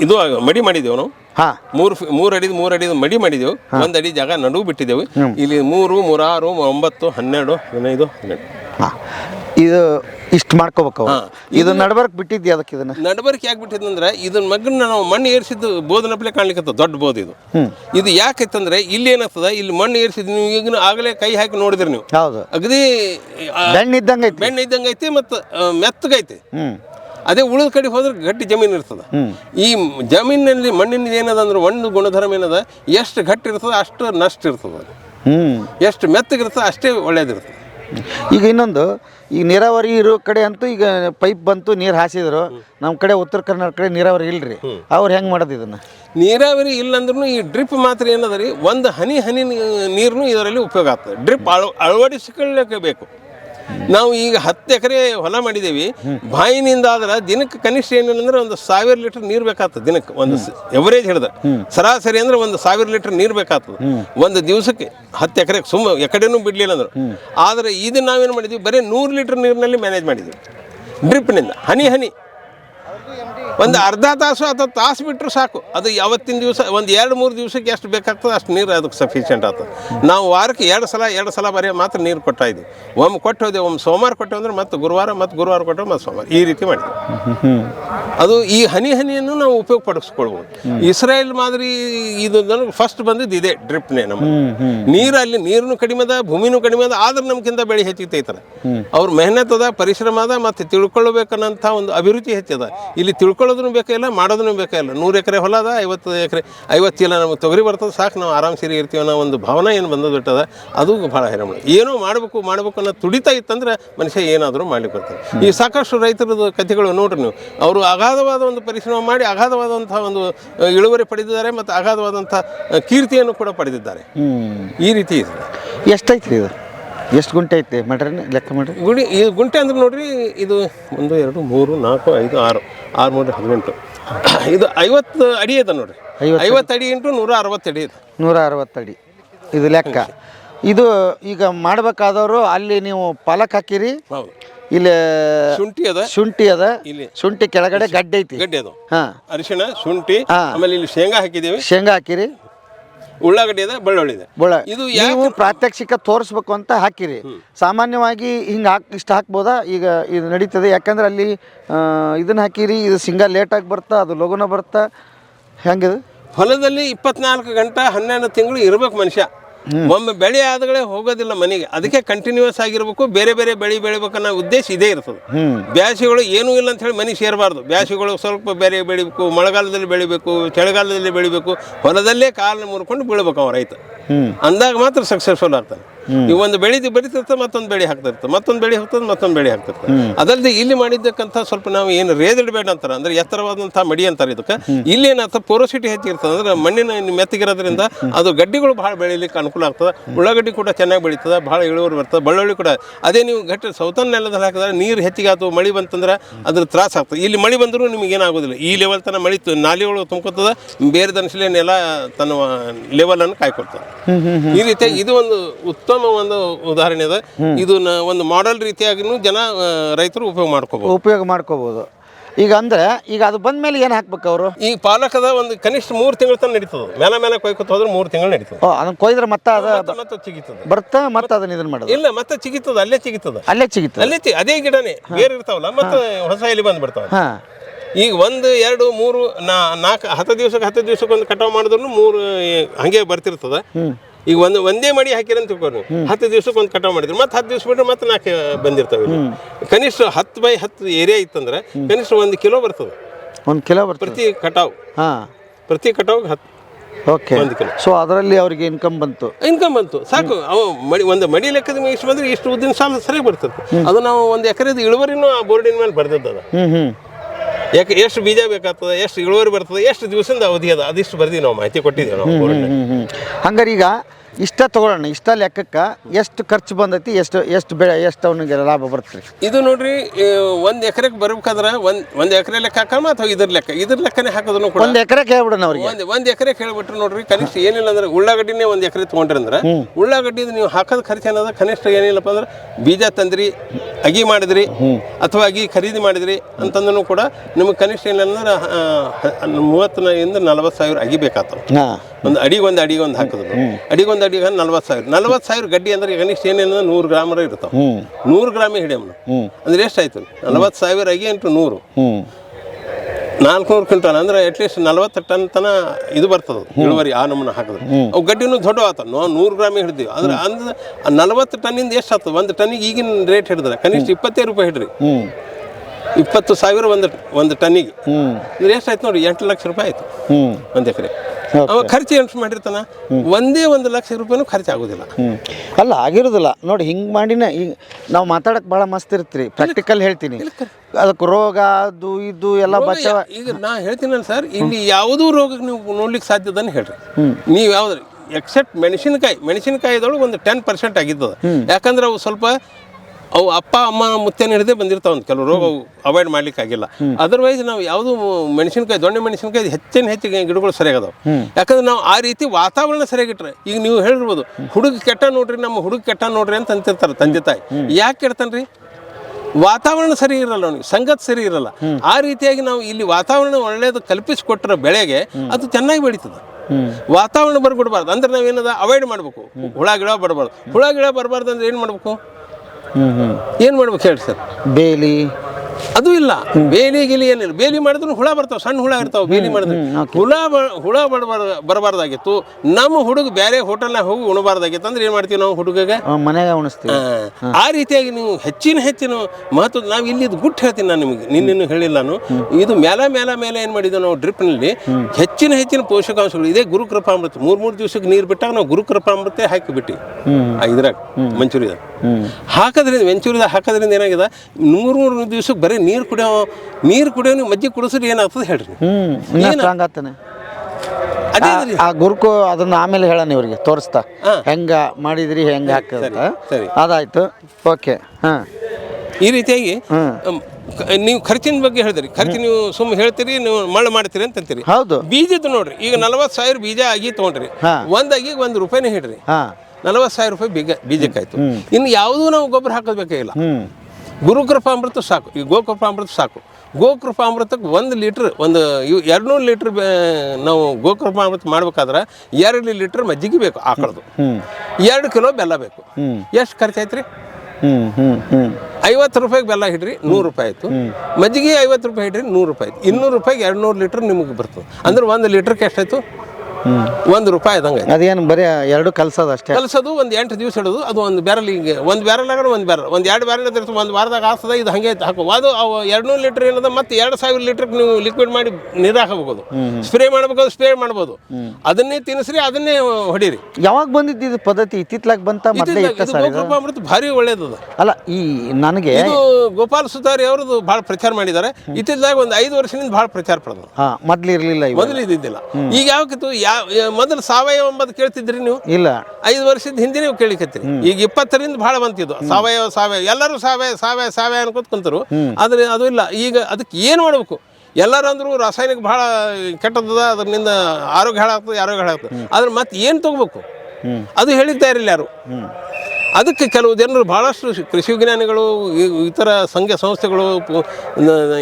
ಇದು ಮಡಿ ಮಾಡಿದೆವು ನಾವು. ಹಾಂ. ಮೂರು ಮೂರು ಅಡಿದ ಮೂರು ಅಡಿದ ಮಡಿ ಮಾಡಿದೆವು ಒಂದು ಅಡಿ ಜಾಗ ನಡುವು ಬಿಟ್ಟಿದ್ದೆವು. ಇಲ್ಲಿ ಮೂರು ಮೂರಾರು ಒಂಬತ್ತು ಹನ್ನೆರಡು ಹದಿನೈದು ಹನ್ನೆರಡು. ಹಾಂ. ಇದು ಇಷ್ಟು ಮಾಡ್ಕೋಬೇಕು. ಇದು ನಡ್ಬರ್ಕ್ ಬಿಟ್ಟಿದ್ದೆ ಅದಕ್ಕೆ ಇದನ್ನ? ನಡಬರ್ಕ್ ಯಾಕೆ ಬಿಟ್ಟಿದ್ದಂದ್ರೆ ಇದನ್ನ ಮಗನ ನಾವು ಮಣ್ಣು ಏರಿಸಿದ್ದು ಬೋಧನಪ್ಲೆ ಕಾಣ್ಲಿಕ್ಕೆ ದೊಡ್ಡ ಬೋಧ ಇದು. ಇದು ಯಾಕೈತಂದ್ರೆ ಇಲ್ಲಿ ಏನಾಗ್ತದ ಇಲ್ಲಿ ಮಣ್ಣು ಏರಿಸಿದ್ ನೀವು ಈಗ ಆಗಲೇ ಕೈ ಹಾಕಿ ನೋಡಿದ್ರಿ ನೀವು. ಹೌದು. ಅಗದಿ ಬೆಣ್ಣ ಇದ್ದಂಗೆ ಐತಿ. ಬೆಣ್ಣೆ ಇದ್ದಂಗೆ ಐತಿ ಮತ್ತು ಮೆತ್ತಗೈತಿ ಅದೇ ಉಳಿದ ಕಡೆ ಹೋದ್ರೆ ಗಟ್ಟಿ ಜಮೀನು ಇರ್ತದೆ. ಈ ಜಮೀನಿನಲ್ಲಿ ಮಣ್ಣಿನ ಏನದ ಅಂದ್ರೆ ಒಂದು ಗುಣಧರ್ಮ ಏನದ ಎಷ್ಟು ಗಟ್ಟಿ ಇರ್ತದೆ ಅಷ್ಟು ನಷ್ಟ ಇರ್ತದೆ. ಎಷ್ಟು ಮೆತ್ತಗಿರ್ತದೆ ಅಷ್ಟೇ ಒಳ್ಳೇದಿರ್ತದೆ. ಈಗ ಇನ್ನೊಂದು ಈಗ ನೀರಾವರಿ ಇರೋ ಕಡೆ ಅಂತೂ ಈಗ ಪೈಪ್ ಬಂತು ನೀರು ಹಾಸಿದ್ರು. ನಮ್ಮ ಕಡೆ ಉತ್ತರ ಕರ್ನಾಟಕ ಕಡೆ ನೀರಾವರಿ ಇಲ್ರಿ. ಅವ್ರು ಹೆಂಗೆ ಮಾಡೋದು ಇದನ್ನು? ನೀರಾವರಿ ಇಲ್ಲಂದ್ರೂ ಈ ಡ್ರಿಪ್ ಮಾತ್ರ ಏನದ ರೀ ಒಂದು ಹನಿ ಹನಿ ನೀರನ್ನು ಇದರಲ್ಲಿ ಉಪಯೋಗ ಆಗ್ತದೆ. ಡ್ರಿಪ್ ಅಳ ಅಳವಡಿಸಿಕೊಳ್ಳಬೇಕು ಬೇಕು. ನಾವು ಈಗ ಹತ್ತು ಎಕರೆ ಹೊಲ ಮಾಡಿದ್ದೀವಿ. ಬಾಯಿನಿಂದ ಆದ್ರೆ ದಿನಕ್ಕೆ ಕನಿಷ್ಠ ಏನಿಲ್ಲ ಅಂದ್ರೆ ಒಂದು ಸಾವಿರ ಲೀಟರ್ ನೀರು ಬೇಕಾಗ್ತದೆ ದಿನಕ್ಕೆ. ಒಂದು ಎವರೇಜ್ ಹಿಡಿದ್ರೆ ಸರಾಸರಿ ಅಂದ್ರೆ ಒಂದು ಸಾವಿರ ಲೀಟರ್ ನೀರು ಬೇಕಾಗ್ತದೆ. ಒಂದು ದಿವಸಕ್ಕೆ ಹತ್ತು ಎಕರೆಗೆ ಸುಮ್ಮ ಎಕಡೆನೂ ಬಿಡ್ಲಿಲ್ಲ ಅಂದ್ರೆ. ಆದರೆ ಇದು ನಾವೇನು ಮಾಡಿದ್ವಿ? ಬರೀ ನೂರು ಲೀಟರ್ ನೀರಿನಲ್ಲಿ ಮ್ಯಾನೇಜ್ ಮಾಡಿದ್ವಿ. ಡ್ರಿಪ್ನಿಂದ, ಹನಿ ಹನಿ. ಒಂದು ಅರ್ಧ ತಾಸು ಅಥವಾ ತಾಸು ಬಿಟ್ಟರು ಸಾಕು. ಅದು ಯಾವತ್ತಿನ ದಿವಸ, ಒಂದು ಎರಡು ಮೂರು ದಿವಸಕ್ಕೆ ಎಷ್ಟು ಬೇಕಾಗ್ತದೆ ಅಷ್ಟು ನೀರು ಅದಕ್ಕೆ ಸಫಿಷಿಯೆಂಟ್ ಆಗ್ತದೆ ನಾವು ವಾರಕ್ಕೆ ಎರಡು ಸಲ ಎರಡು ಸಲ ಬರೀ ಮಾತ್ರ ನೀರು ಕೊಡ್ತಾ ಇದ್ವಿ ಒಮ್ಮೆ ಕೊಟ್ಟು ಹೋದೆ, ಒಮ್ಮೆ ಸೋಮವಾರ ಕೊಟ್ಟು ಅಂದ್ರೆ ಮತ್ತೆ ಗುರುವಾರ, ಮತ್ತು ಗುರುವಾರ ಕೊಟ್ಟು ಮತ್ತು ಸೋಮವಾರ. ಈ ರೀತಿ ಮಾಡಿದ್ವಿ. ಅದು ಈ ಹನಿ ಹನಿಯನ್ನು ನಾವು ಉಪಯೋಗ ಪಡಿಸ್ಕೊಳ್ಬೋದು ಇಸ್ರೇಲ್ ಮಾದರಿ ಇದು ನನಗೆ ಫಸ್ಟ್ ಬಂದಿದ್ದು ಇದೆ ಡ್ರಿಪ್ನೇ ನಮ್ಮ ನೀರು ಅಲ್ಲಿ ನೀರನ್ನು ಕಡಿಮೆ ಅದ, ಭೂಮಿನೂ ಕಡಿಮೆ ಅದ, ಆದ್ರೆ ನಮ್ಗಿಂತ ಬೆಳೆ ಹೆಚ್ಚಿತೈತಾರೆ ಅವ್ರ ಮೆಹನತ್ ಅದ, ಪರಿಶ್ರಮ ಅದ, ಮತ್ತು ತಿಳ್ಕೊಳ್ಬೇಕನ್ನಂಥ ಒಂದು ಅಭಿರುಚಿ ಹೆಚ್ಚದ. ಇಲ್ಲಿ ತಿಳ್ಕೊಳ್ಳೋದನ್ನು ಬೇಕಾಗಿಲ್ಲ ಮಾಡೋದನ್ನು ಬೇಕಾಗಿಲ್ಲ ನೂರು ಎಕರೆ ಹೊಲ ಅದ ಐವತ್ತು ಎಕರೆ ಐವತ್ತು ಚೀಲ ನಮಗೆ ತೊಗರಿ ಬರ್ತದೆ ಸಾಕು ನಾವು ಆರಾಮ್ ಸೀರೆ ಇರ್ತೀವಿ ಅನ್ನೋ ಒಂದು ಭಾವನೆ ಏನು ಬಂದದ್ದು ಬಿಟ್ಟದ ಅದು ಭಾಳ ಹೆರಮಣ ಏನೋ ಮಾಡಬೇಕು ಮಾಡಬೇಕು ಅನ್ನೋ ತುಡಿತಾ ಇತ್ತಂದ್ರೆ ಮನುಷ್ಯ ಏನಾದರೂ ಮಾಡ್ಲಿಕ್ಕೆ ಬರ್ತದೆ. ಈ ಸಾಕಷ್ಟು ರೈತರದ್ದು ಕಥೆಗಳು ನೋಡ್ರಿ ನೀವು. ಅವರು ಅಗಾಧವಾದ ಒಂದು ಪರಿಶ್ರಮ ಮಾಡಿ ಅಗಾಧವಾದಂಥ ಒಂದು ಇಳುವರಿ ಪಡೆದಿದ್ದಾರೆ ಮತ್ತು ಅಗಾಧವಾದಂಥ ಕೀರ್ತಿಯನ್ನು ಕೂಡ ಪಡೆದಿದ್ದಾರೆ. ಈ ರೀತಿ ಇದೆ. ಎಷ್ಟೈತ್ರಿ ಇದು? ಎಷ್ಟು ಗುಂಟೆ ಐತೆ ಮಾಡ್ರಿ ಲೆಕ್ಕ ಮಾಡ್ರಿ ಗುಡಿ ಈ ಗುಂಟೆ ಅಂದ್ರೆ ನೋಡ್ರಿ ಇದು ಒಂದು ಎರಡು ಮೂರು ನಾಲ್ಕು ಐದು ಆರು. ಆರು ಮೂರು ಹದಿನೆಂಟು. ಇದು ಐವತ್ತು ಅಡಿ ಇದೆ ನೋಡ್ರಿ. ಐವತ್ತು ಅಡಿ. ಇಂಟು ನೂರ ಅರವತ್ತು ಅಡಿ ಇದೆ. ನೂರ ಅರವತ್ತಡಿ ಇದು ಲೆಕ್ಕ. ಇದು ಈಗ ಮಾಡ್ಬೇಕಾದವರು ಅಲ್ಲಿ ನೀವು ಪಾಲಕ್ ಹಾಕಿರಿ. ಹೌದು. ಇಲ್ಲಿ ಶುಂಠಿ ಅದ. ಶುಂಠಿ ಅದ. ಇಲ್ಲಿ. ಶುಂಠಿ ಕೆಳಗಡೆ ಗಡ್ಡೆ ಐತಿ. ಗಡ್ಡೆ ಅದು. ಹಾಂ. ಅರಿಶಿಣ ಶುಂಠಿ ಹಾ. ಆಮೇಲೆ ಇಲ್ಲಿ ಶೇಂಗಾ ಹಾಕಿದೀವಿ ಶೇಂಗಾ ಹಾಕಿರಿ. ಉಳ್ಳಾಗಡ್ಡಿ ಇದೆ ಬೆಳ್ಳುಳ್ಳಿ ಇದೆ ಬುಳ ಇದು ನೀವು ಪ್ರಾತ್ಯಕ್ಷಿಕ ತೋರಿಸ್ಬೇಕು ಅಂತ ಹಾಕಿರಿ. ಸಾಮಾನ್ಯವಾಗಿ ಹಿಂಗೆ ಹಾಕಿ ಇಷ್ಟು ಹಾಕ್ಬೋದಾ? ಈಗ ಇದು ನಡೀತದೆ. ಯಾಕಂದ್ರೆ ಅಲ್ಲಿ ಇದನ್ನ ಹಾಕಿರಿ ಇದು ಸಿಂಗ ಲೇಟಾಗಿ ಬರ್ತಾ ಅದು ಲಘುನ ಬರ್ತಾ. ಹೆಂಗಿದೆ? ಹೊಲದಲ್ಲಿ ಇಪ್ಪತ್ನಾಲ್ಕು ಗಂಟೆ ಹನ್ನೆರಡು ತಿಂಗಳು ಇರ್ಬೇಕು ಮನುಷ್ಯ. ಒಮ್ಮೆ ಬೆಳೆ ಆದಗಳೇ ಹೋಗೋದಿಲ್ಲ ಮನೆಗೆ. ಅದಕ್ಕೆ ಕಂಟಿನ್ಯೂಸ್ ಆಗಿರ್ಬೇಕು ಬೇರೆ ಬೇರೆ ಬೆಳೆ ಬೆಳಿಬೇಕನ್ನೋ ಉದ್ದೇಶ ಇದೇ ಇರ್ತದೆ. ಬ್ಯಾಸಿಗಳು ಏನೂ ಇಲ್ಲ ಅಂತ ಹೇಳಿ ಮನೆ ಸೇರಬಾರ್ದು. ಬ್ಯಾಸಿಗಳು ಸ್ವಲ್ಪ ಬೇರೆ ಬೆಳಿಬೇಕು ಮಳೆಗಾಲದಲ್ಲಿ ಬೆಳಿಬೇಕು ಚಳಿಗಾಲದಲ್ಲಿ ಬೆಳಿಬೇಕು ಹೊಲದಲ್ಲೇ ಕಾಲ ಮುರ್ಕೊಂಡು ಬೀಳ್ಬೇಕು ಅವ ರೈತ. ಅಂದಾಗ ಮಾತ್ರ ಸಕ್ಸಸ್ಫುಲ್ ಆಗ್ತಾನೆ ಈ ಒಂದು ಬೆಳೆ ಬೆಳಿತಿರ್ತದೆ ಮತ್ತೊಂದು ಬೆಳೆ ಹಾಕ್ತಿರ್ತದೆ ಮತ್ತೊಂದು ಬೆಳೆ ಹಾಕ್ತದೆ ಮತ್ತೊಂದು ಬೆಳೆ ಹಾಕ್ತಿರ್ತದೆ ಅದಲ್ಲದೆ ಇಲ್ಲಿ ಮಾಡಿದ್ದಕ್ಕಂಥ ಸ್ವಲ್ಪ ನಾವು ಏನು ರೇದಿಡಬೇಡ ಬೇಡ ಅಂತಾರೆ ಅಂದ್ರೆ ಎತ್ತರವಾದಂಥ ಮಡಿ ಅಂತಾರೆ ಇದಕ್ಕೆ. ಇಲ್ಲಿ ಏನಾಗ್ತದೆ ಪೋರೋಸಿಟಿ ಹೆಚ್ಚಿರ್ತದೆ ಅಂದ್ರೆ ಮಣ್ಣಿನ ಮೆತ್ತಗಿರೋದ್ರಿಂದ ಅದು ಗಡ್ಡಿಗಳು ಭಾಳ ಬೆಳೀಲಿಕ್ಕೆ ಅನುಕೂಲ ಆಗ್ತದೆ. ಉಳ್ಳಾಗಡ್ಡಿ ಕೂಡ ಚೆನ್ನಾಗಿ ಬೆಳೀತದೆ ಭಾಳ ಇಳುವರಿ ಬರ್ತದೆ ಬಳ್ಳುಳ್ಳಿ ಕೂಡ. ಅದೇ ನೀವು ಗಟ್ಟಿ ಸೌತನ್ ನೆಲದಲ್ಲಿ ಹಾಕಿದ್ರೆ ನೀರು ಹೆಚ್ಚಿಗೆ ಆಯ್ತು ಮಳೆ ಬಂತಂದ್ರೆ ಅದ್ರ ತ್ರಾಸ ಆಗ್ತದೆ. ಇಲ್ಲಿ ಮಳೆ ಬಂದರೂ ನಿಮಗೆ ಏನಾಗೋದಿಲ್ಲ. ಈ ಲೆವೆಲ್ ತನಕ ಮಳೆ ನಾಲಿಗಳು ತುಂಬ್ಕೊತದೆ ಬೇರೆ ದನಸಲೇ ನೆಲ ತನ್ನ ಲೆವೆಲನ್ನು ಕಾಯ್ಕೊಳ್ತದೆ. ಈ ರೀತಿ ಇದು ಒಂದು ಉತ್ತಮ ಒಂದು ಉದಾಹರಣೆ ಇದೆ. ಇದು ಒಂದು ಮಾಡೆಲ್ ರೀತಿಯಾಗಿನೂ ಜನ ರೈತರು ಉಪಯೋಗ ಮಾಡ್ಕೋಬಹುದು ಉಪಯೋಗ ಮಾಡ್ಕೋಬೋದು. ಈಗ ಅಂದ್ರೆ ಈಗ ಅದು ಬಂದ ಮೇಲೆ ಏನು ಹಾಕ್ಬೇಕು ಅವರು? ಈ ಪಾಲಕದ ಒಂದು ಕನಿಷ್ಠ ಮೂರು ತಿಂಗಳ ತನಕ ನಡೀತದೆ. ಮೇಲೆ ಮೇಲೆ ಕೊಯ್ಕೊತ ಹೋದ್ರೆ ಮೂರು ತಿಂಗಳು ನಡೀತದೆ. ಓ ಅದನ್ನ ಕೊಯ್ದ್ರೆ ಮತ್ತೆ ಅದ ಮತ್ತೆ ಮತ್ತೆ ಚಿಗಿತದೆ. ಬರ್ತಾ ಮತ್ತೆ ಅದನ್ನ ಇದನ್ನ ಮಾಡೋದು? ಇಲ್ಲ ಮತ್ತೆ ಚಿಗಿತದ ಅಲ್ಲೇ ಚಿಗಿತದ. ಅಲ್ಲೇ ಚಿಗಿತದ? ಅಲ್ಲೇ ಚಿ- ಅದೇ ಗಿಡನೇ ಬೇರೆ ಇರ್ತಾವಲ್ಲ ಮತ್ತೆ ಹೊಸ ಎಲೆ ಬಂದ್ ಬಿಡ್ತಾವ ಹಾಂ. ಈಗ ಒಂದು ಎರಡು ಮೂರು ನಾ ನಾಲ್ಕು ಹತ್ತು ದಿವ್ಸಕ್ಕೆ ಹತ್ತು ದಿವ್ಸಕ್ಕೆ ಒಂದು ಕಟಾವು ಮಾಡಿದ್ರು ಮೂರು ಏ, ಹಂಗೆ ಬರ್ತಿರ್ತದ. ಈಗ ಒಂದು ಒಂದೇ ಮಡಿ ಹಾಕಿರಂತ ತಿಳ್ಕೊರಿ ನೀವು. ಹತ್ತು ದಿವ್ಸಕ್ಕೆ ಒಂದು ಕಟಾವು ಮಾಡಿದ್ರು ಮತ್ತೆ ಹತ್ತು ದಿವ್ಸ ಬಿಟ್ಟರೆ ಮತ್ತೆ ನಾಲ್ಕು ಬಂದಿರ್ತಾವೆ ಕನಿಷ್ಠ ಹತ್ತು ಬೈ ಹತ್ತು ಏರಿಯಾ ಇತ್ತಂದ್ರೆ ಕನಿಷ್ಠ ಒಂದು ಕಿಲೋ ಬರ್ತದೆ. ಒಂದು ಕಿಲೋ ಬರ್ತದೆ. ಪ್ರತಿ ಕಟಾವು. ಹಾಂ. ಪ್ರತಿ ಕಟಾವ್ಗೆ ಹತ್ತು. ಓಕೆ ಒಂದು ಕಿಲೋ ಸೊ ಅದರಲ್ಲಿ ಅವರಿಗೆ ಇನ್ಕಮ್ ಬಂತು. ಇನ್ಕಮ್ ಬಂತು. ಸಾಕು. ಅವ ಮಡಿ ಒಂದು ಮಡಿ ಲೆಕ್ಕದ ಮೇಲೆ ಇಷ್ಟು ಬಂದ್ರೆ ಇಷ್ಟು ಉದ್ದಿನ ಸಾಲ ಸರಿ ಬರ್ತದೆ. ಅದು ನಾವು ಒಂದು ಎಕರೆದು ಇಳುವರಿನೂ ಆ ಬೋರ್ಡಿನ ಮೇಲೆ ಬರ್ದದ್ದು ಅದು ಹ್ಞೂ ಹ್ಞೂ ಯಾಕೆ ಎಷ್ಟು ಬೀಜ ಬೇಕಾಗ್ತದೆ ಎಷ್ಟು ಇಳುವರಿ ಬರ್ತದೆ ಎಷ್ಟು ದಿವಸದ ಅವಧಿ ಅದ ಅದಿಷ್ಟು ಬರ್ದಿ ನಾವು ಮಾಹಿತಿ ಕೊಟ್ಟಿದ್ದೇವೆ ನಾವು ಬೋರ್ಡಿನ ಇಷ್ಟ ತಗೊಳ್ಳೋಣ ಇಷ್ಟ ಲೆಕ್ಕಕ್ಕೆ ಎಷ್ಟು ಖರ್ಚು ಬಂದೈತಿ ಎಷ್ಟು ಎಷ್ಟು ಬೆಳೆ ಎಷ್ಟು ಅವನಿಗೆ ಲಾಭ ಬರುತ್ತೆ? ಇದು ನೋಡ್ರಿ ಒಂದು ಎಕರೆಗೆ ಬರ್ಬೇಕಾದ್ರೆ ಒಂದು ಒಂದು ಎಕರೆ ಲೆಕ್ಕ ಹಾಕಮ್ಮ ಅಥವಾ ಇದ್ರ ಲೆಕ್ಕ? ಇದ್ರ ಲೆಕ್ಕನೇ ಹಾಕೋದನ್ನು ಕೂಡ ಒಂದು ಎಕರೆ ಕೇಳ್ಬಿಡೋಣ ಅವ್ರಿಗೆ. ಒಂದು ಒಂದು ಎಕರೆ ಕೇಳ್ಬಿಟ್ರೆ ನೋಡ್ರಿ ಕನಿಷ್ಠ ಏನಿಲ್ಲ ಅಂದ್ರೆ ಉಳ್ಳಾಗಡ್ಡಿನೇ ಒಂದು ಎಕರೆ ತೊಗೊಂಡ್ರಿ ಅಂದ್ರೆ ಉಳ್ಳಾಗಡ್ಡಿ ನೀವು ಹಾಕೋದು ಖರ್ಚು ಏನದ? ಕನಿಷ್ಠ ಏನಿಲ್ಲಪ್ಪ ಅಂದ್ರೆ ಬೀಜ ತಂದ್ರಿ ಅಗಿ ಮಾಡಿದ್ರಿ ಅಥವಾ ಅಗಿ ಖರೀದಿ ಮಾಡಿದ್ರಿ ಅಂತಂದ್ರೂ ಕೂಡ ನಿಮಗೆ ಕನಿಷ್ಠ ಏನಿಲ್ಲ ಅಂದ್ರೆ ಮೂವತ್ತರಿಂದ ನಲವತ್ತು ಸಾವಿರ ಅಗಿ ಬೇಕಾಗ್ತವೆ ಒಂದು ಅಡಿಗೊಂದು ಅಡಿಗೊಂದು ಹಾಕಿದ್ರು ಅಡಿಗೊಂದು ಅಡಿಗೆ ನಲ್ವತ್ತು ಸಾವಿರ. ನಲ್ವತ್ತು ಸಾವಿರ ಗಡ್ಡಿ ಅಂದ್ರೆ ಕನಿಷ್ಠ ಏನೇನು ನೂರು ಗ್ರಾಮರ ಇರ್ತಾವ. ನೂರು ಗ್ರಾಮೇ ಹಿಡಿಯಮ್ಮ ಅಂದ್ರೆ ಎಷ್ಟಾಯ್ತು ನಲ್ವತ್ತು ಸಾವಿರ ಆಗಿ ಎಂಟು ನೂರು. ನಾಲ್ಕುನೂರು ಕ್ವಿಂಟಲ್ ಅಂದ್ರೆ ಅಟ್ಲೀಸ್ಟ್ ನಲವತ್ತು ಟನ್ ತನ ಇದು ಬರ್ತದ. ಇಳುವರಿ ಆ ನಮೂನ ಹಾಕಿದ್ರೆ ಅವು ಗಡ್ಡಿನೂ ದೊಡ್ಡ ಆತ ನಾವು ನೂರು ಗ್ರಾಮ್ ಹಿಡಿದೀವಿ. ಅಂದ್ರೆ ಅಂದ್ರೆ ನಲವತ್ತು ಟನ್ನಿಂದ ಎಷ್ಟು ಆಗ್ತದೆ? ಒಂದು ಟನ್ನಿಗೆ ಈಗಿನ ರೇಟ್ ಹಿಡಿದ್ರೆ ಕನಿಷ್ಠ ಇಪ್ಪತ್ತೈದು ರೂಪಾಯಿ ಹಿಡ್ರಿ. ಇಪ್ಪತ್ತು ಸಾವಿರ ಒಂದು ಒಂದು ಟನ್ನಿಗೆ. ಹ್ಞೂ ಅಂದ್ರೆ ಎಷ್ಟಾಯ್ತು ನೋಡಿ ಎಂಟು ಲಕ್ಷ ರೂಪಾಯಿ ಆಯ್ತು ಹ್ಞೂ ಒಂದು ಎಕರೆ. ಅವ ಖರ್ಚು ಎಷ್ಟು ಮಾಡಿರ್ತಾನ? ಒಂದೇ ಒಂದು ಲಕ್ಷ ರೂಪಾಯಿನೂ ಖರ್ಚು ಆಗೋದಿಲ್ಲ. ಅಲ್ಲ ಆಗಿರೋದಿಲ್ಲ. ನೋಡಿ ಹಿಂಗೆ ಮಾಡಿನ ಈಗ ನಾವು ಮಾತಾಡಕ್ಕೆ ಭಾಳ ಮಸ್ತ್ ಇರ್ತೀರಿ. ಪ್ರಾಕ್ಟಿಕಲ್ ಹೇಳ್ತೀನಿ. ಅದಕ್ಕೆ ರೋಗ ಅದು ಇದು ಎಲ್ಲ ಬಚಾವ ಈಗ ನಾ ಹೇಳ್ತೀನಲ್ಲ ಸರ್ ಇಲ್ಲಿ ಯಾವುದೂ ರೋಗಕ್ಕೆ ನೀವು ನೋಡ್ಲಿಕ್ಕೆ ಸಾಧ್ಯದನ್ನು ಹೇಳ್ರಿ. ನೀವು ಯಾವ್ದು ಎಕ್ಸೆಪ್ಟ್ ಮೆಣಸಿನಕಾಯಿ. ಮೆಣಸಿನಕಾಯಿದೊಳಗೆ ಒಂದು ಟೆನ್ ಪರ್ಸೆಂಟ್ ಆಗಿದ್ದದ. ಯಾಕಂದ್ರೆ ಅವು ಸ್ವಲ್ಪ ಅವು ಅಪ್ಪ ಅಮ್ಮ ಮುತ್ತೆ ಹಿಡಿದೇ ಬಂದಿರ್ತಾವ ಕೆಲವು ರೋಗ ಅವಾಯ್ಡ್ ಮಾಡ್ಲಿಕ್ಕೆ ಆಗಿಲ್ಲ ಅದರ್ವೈಸ್ ನಾವು ಯಾವುದು ಮೆಣಸಿನಕಾಯಿ ದೊಣ್ಣೆ ಮೆಣಸಿನಕಾಯಿ ಹೆಚ್ಚಿನ ಹೆಚ್ಚಿಗೆ ಗಿಡಗಳು ಸರಿಯಾಗದಾವ. ಯಾಕಂದ್ರೆ ನಾವು ಆ ರೀತಿ ವಾತಾವರಣ ಸರಿಯಾಗಿಟ್ರೆ ಈಗ ನೀವು ಹೇಳಿರ್ಬೋದು ಹುಡುಗ ಕೆಟ್ಟ ನೋಡ್ರಿ ನಮ್ಮ ಹುಡುಗ ಕೆಟ್ಟ ನೋಡ್ರಿ ಅಂತ ಅಂತಿರ್ತಾರೆ ತಂದೆ ತಾಯಿ. ಯಾಕೆ ಕೆಡ್ತಾನ್ರಿ? ವಾತಾವರಣ ಸರಿ ಇರಲ್ಲ ಅವನಿಗೆ ಸಂಗತ್ ಸರಿ ಇರಲ್ಲ. ಆ ರೀತಿಯಾಗಿ ನಾವು ಇಲ್ಲಿ ವಾತಾವರಣ ಒಳ್ಳೆಯದು ಕಲ್ಪಿಸಿಕೊಟ್ರ ಬೆಳೆಗೆ ಅದು ಚೆನ್ನಾಗಿ ಬೆಳೀತದೆ. ವಾತಾವರಣ ಬರ್ಬಿಡ್ಬಾರ್ದು. ಅಂದ್ರೆ ನಾವೇನದ ಅವಾಯ್ಡ್ ಮಾಡಬೇಕು. ಹುಳ ಗಿಡ ಬರಬಾರ್ದು. ಹುಳ ಗಿಡ ಬರಬಾರ್ದು ಅಂದ್ರೆ ಏನು ಮಾಡಬೇಕು? ಹ್ಞೂ ಹ್ಞೂ ಏನು ಮಾಡ್ಬೇಕು ಹೇಳಿ ಸರ್? ಬೇಲಿ ಅದು ಇಲ್ಲ. ಬೇಲಿ ಗಿಲಿ ಏನಿಲ್ಲ. ಬೇಲಿ ಮಾಡಿದ್ರು ಹುಳ ಬರ್ತಾವ ಸಣ್ಣ ಹುಳ ಇರ್ತಾವ ಬೇಲಿ ಮಾಡಿದ್ರೆ. ಹುಳ ಬ- ಹುಳ ಬರಬಾರ್ದು ಬರಬಾರ್ದಾಗಿತ್ತು. ನಮ್ಮ ಹುಡುಗ ಬೇರೆ ಹೋಟೆಲ್ನಾಗ ಹೋಗಿ ಉಣಬಾರ್ದಾಗಿತ್ತು ಅಂದ್ರೆ ಏನು ಮಾಡ್ತೀವಿ ನಾವು ಹುಡುಗಗೆ? ಮನೆಗೆ ಉಣಿಸ್ತೀವಿ. ಆ, ರೀತಿಯಾಗಿ ನೀವು ಹೆಚ್ಚಿನ ಹೆಚ್ಚಿನ ಮಹತ್ವ ನಾವು ಇಲ್ಲಿ ಗುಟ್ಟು ಹೇಳ್ತೀನಿ ನಾನು ನಿಮಗೆ. ನಿನ್ನೇನು ಹೇಳಿಲ್ಲ ನಾನು. ಇದು ಮೇಲ ಮೇಲ ಮೇಲೆ ಏನು ಮಾಡಿದ್ವಿ ನಾವು ಡ್ರಿಪ್ನಲ್ಲಿ ಹೆಚ್ಚಿನ ಹೆಚ್ಚಿನ ಪೋಷಕಾಂಶಗಳು. ಇದೇ ಗುರುಕೃಪಾಮೃತ. ಮೂರು ಮೂರು ದಿವಸಕ್ಕೆ ನೀರು ಬಿಟ್ಟಾಗ ನಾವು ಗುರುಕೃಪಾಮೃತ ಹಾಕಿಬಿಟ್ಟು ಇದ್ರಾಗ ಮಂಚೂರಿದಾಗ ಹಾಕೋದ್ರಿಂದ ವೆಂಚೂರಿದಾಗ ಹಾಕೋದ್ರಿಂದ ಏನಾಗಿದೆ? ಮೂರು ಮೂರು ದಿವಸಕ್ಕೆ ಬರೀ ನೀರು ಕುಡಿಯೋ ನೀರು ಕುಡಿಯೋನಿಗೆ ಮಜ್ಜಿಗೆ ಕುಡಿಸಿದ್ರೆ ಏನಾಗ್ತದೆ ಹೇಳ್ರಿ ಹ್ಞೂ ಆ ಗುರುಕು ಅದನ್ನ ಆಮೇಲೆ ಹೇಳೋಣ ಇವ್ರಿಗೆ ತೋರಿಸ್ತಾ. ಹೆಂಗ ಮಾಡಿದ್ರಿ ಹೆಂಗ ಹಾಕದ ಸರಿ. ಅದಾಯ್ತು. ಓಕೆ ಹಾಂ. ಈ ರೀತಿಯಾಗಿ ನೀವು ಖರ್ಚಿನ ಬಗ್ಗೆ ಹೇಳಿದ್ರಿ. ಖರ್ಚು ನೀವು ಸುಮ್ಮನೆ ಹೇಳ್ತೀರಿ ನೀವು ಮಳೆ ಮಾಡ್ತೀರಿ ಅಂತ ಅಂತೀರಿ. ಹೌದು. ಬೀಜದ ನೋಡ್ರಿ ಈಗ ನಲವತ್ತು ಸಾವಿರ ಬೀಜ ಆಗಿ ತೊಗೊಂಡ್ರಿ. ಒಂದಾಗಿ ಒಂದ್ ಆಗಿ ಒಂದು ರೂಪಾಯಿನೇ ಹಿಡ್ರಿ. ಹಾಂ. ನಲವತ್ತು ಸಾವಿರ ರೂಪಾಯಿ ಬೀಜ ಬೀಜಕ್ಕಾಯ್ತು ಇನ್ನು ಯಾವುದೂ ನಾವು ಗೊಬ್ಬರ ಹಾಕೋದ್ಬೇಕಾಗಿಲ್ಲ ಗುರುಕೃಪಾಮೃತ ಸಾಕು. ಈ ಗೋಕೃಪಾಮೃತ ಸಾಕು. ಗೋಕೃಪಾಮೃತಕ್ಕೆ ಒಂದು ಲೀಟ್ರ್ ಒಂದು ಇವು ಎರಡುನೂರು ಲೀಟ್ರ್ ನಾವು ಗೋಕೃಪಾಮೃತ ಮಾಡ್ಬೇಕಾದ್ರೆ ಎರಡು ಲೀಟ್ರ್ ಮಜ್ಜಿಗೆ ಬೇಕು ಆಕಳದು. ಎರಡು ಕಿಲೋ ಬೆಲ್ಲ ಬೇಕು. ಎಷ್ಟು ಖರ್ಚಾಯ್ತು ರೀ ಐವತ್ತು ರೂಪಾಯಿಗೆ ಬೆಲ್ಲ ಹಿಡ್ರಿ ನೂರು ರೂಪಾಯಿ ಆಯಿತು. ಮಜ್ಜಿಗೆ ಐವತ್ತು ರೂಪಾಯಿ ಹಿಡ್ರಿ ನೂರು ರೂಪಾಯಿ ಆಯ್ತು. ಇನ್ನೂರು ರೂಪಾಯಿಗೆ ಎರಡು ನೂರು ಲೀಟ್ರ್ ನಿಮಗೆ ಬರ್ತದೆ. ಅಂದ್ರೆ ಒಂದು ಲೀಟ್ರ್ಗೆ ಎಷ್ಟಾಯ್ತು? ಒಂದು ರೂಪಾಯಿ ಆದಂಗೆ ಅದೇನು ಬರೀ ಎರಡು ಕಲ್ಸೋದು ಅಷ್ಟೇ? ಕಲಸೋದು ಒಂದು ಎಂಟು ದಿವಸ ಇಡೋದು ಅದು ಒಂದು ಬ್ಯಾರಲ್ ಹಿಂಗೆ. ಒಂದು ಬ್ಯಾರಲ್ ಆಗೋದು ಒಂದು ಬ್ಯಾರಲ್ ಒಂದು ಎರಡು ಬ್ಯಾರಲ್ ಇದ್ರೆ ಒಂದು ವಾರದಾಗ ಆಗ್ತದೆ ಇದು ಹಂಗೆ ಹಾಕೋ ಅದು ಅವು ಎರಡು ನೂರು ಲೀಟ್ರ್ ಏನದ ಮತ್ತೆ ಎರಡು ಸಾವಿರ ಲೀಟ್ರಿಗೆ ನೀವು ಲಿಕ್ವಿಡ್ ಮಾಡಿ ನೀರು ಹಾಕಬಹುದು ಸ್ಪ್ರೇ ಮಾಡ್ಬೇಕು ಸ್ಪ್ರೇ ಮಾಡ್ಬೋದು. ಅದನ್ನೇ ತಿನ್ನಿಸ್ರಿ ಅದನ್ನೇ ಹೊಡೀರಿ. ಯಾವಾಗ ಬಂದಿದ್ದು ಇದು ಪದ್ಧತಿ? ಇತ್ತಿತ್ಲಾಗ ಬಂತ ಮೊದಲೇ ಇದು ಇತ್ತ ಸರ್ ಇದು? ಗೋಕೃಪಾಮೃತ ಭಾರಿ ಒಳ್ಳೇದದ ಅಲ್ಲ ಈ ನನಗೆ ಇದು ಗೋಪಾಲ ಸುತಾರಿ ಅವ್ರದ್ದು ಭಾಳ ಪ್ರಚಾರ ಮಾಡಿದ್ದಾರೆ. ಇತ್ತಿದ್ದಾಗ ಒಂದು ಐದು ವರ್ಷದಿಂದ ಭಾಳ ಪ್ರಚಾರ ಪಡೆದ್ರು ಹಾಂ ಮೊದ್ಲು ಇರಲಿಲ್ಲ ಇವಾಗ. ಮೊದಲು ಇದ್ದಿದ್ದಿಲ್ಲ. ಈಗ ಯಾವಕ್ಕಿತ್ತು ಯಾವ ಮೊದಲು ಸಾವಯವ ಎಂಬುದು ಕೇಳ್ತಿದ್ರಿ ನೀವು? ಇಲ್ಲ. ಐದು ವರ್ಷದ ಹಿಂದೆ ನೀವು ಕೇಳಿಕತ್ತೀರಿ ಈಗ ಇಪ್ಪತ್ತರಿಂದ ಭಾಳ ಬಂತಿದ್ದು. ಸಾವಯವ ಸಾವಯವ. ಎಲ್ಲರೂ ಸಾವಯವ ಸಾವಯವ ಸಾವಯವ ಅನ್ಕೋತ ಕುಂತರು. ಆದರೆ ಅದು ಇಲ್ಲ. ಈಗ ಅದಕ್ಕೆ ಏನು ಮಾಡಬೇಕು? ಎಲ್ಲರೂ ಅಂದ್ರು ರಾಸಾಯನಿಕ ಬಹಳ ಕೆಟ್ಟದ ಅದರಿಂದ ಆರೋಗ್ಯ ಹಾಳಾಗ್ತದೆ ಆರೋಗ್ಯ ಹಾಳಾಗ್ತದೆ. ಆದ್ರೆ ಮತ್ತೆ ಏನು ತಗೋಬೇಕು? ಅದು ಹೇಳಿದ್ದಾರೆ ಯಾರು. ಅದಕ್ಕೆ ಕೆಲವು ಜನರು ಭಾಳಷ್ಟು ಕೃಷಿ ವಿಜ್ಞಾನಿಗಳು ಇತರ ಸಂಘ ಸಂಸ್ಥೆಗಳು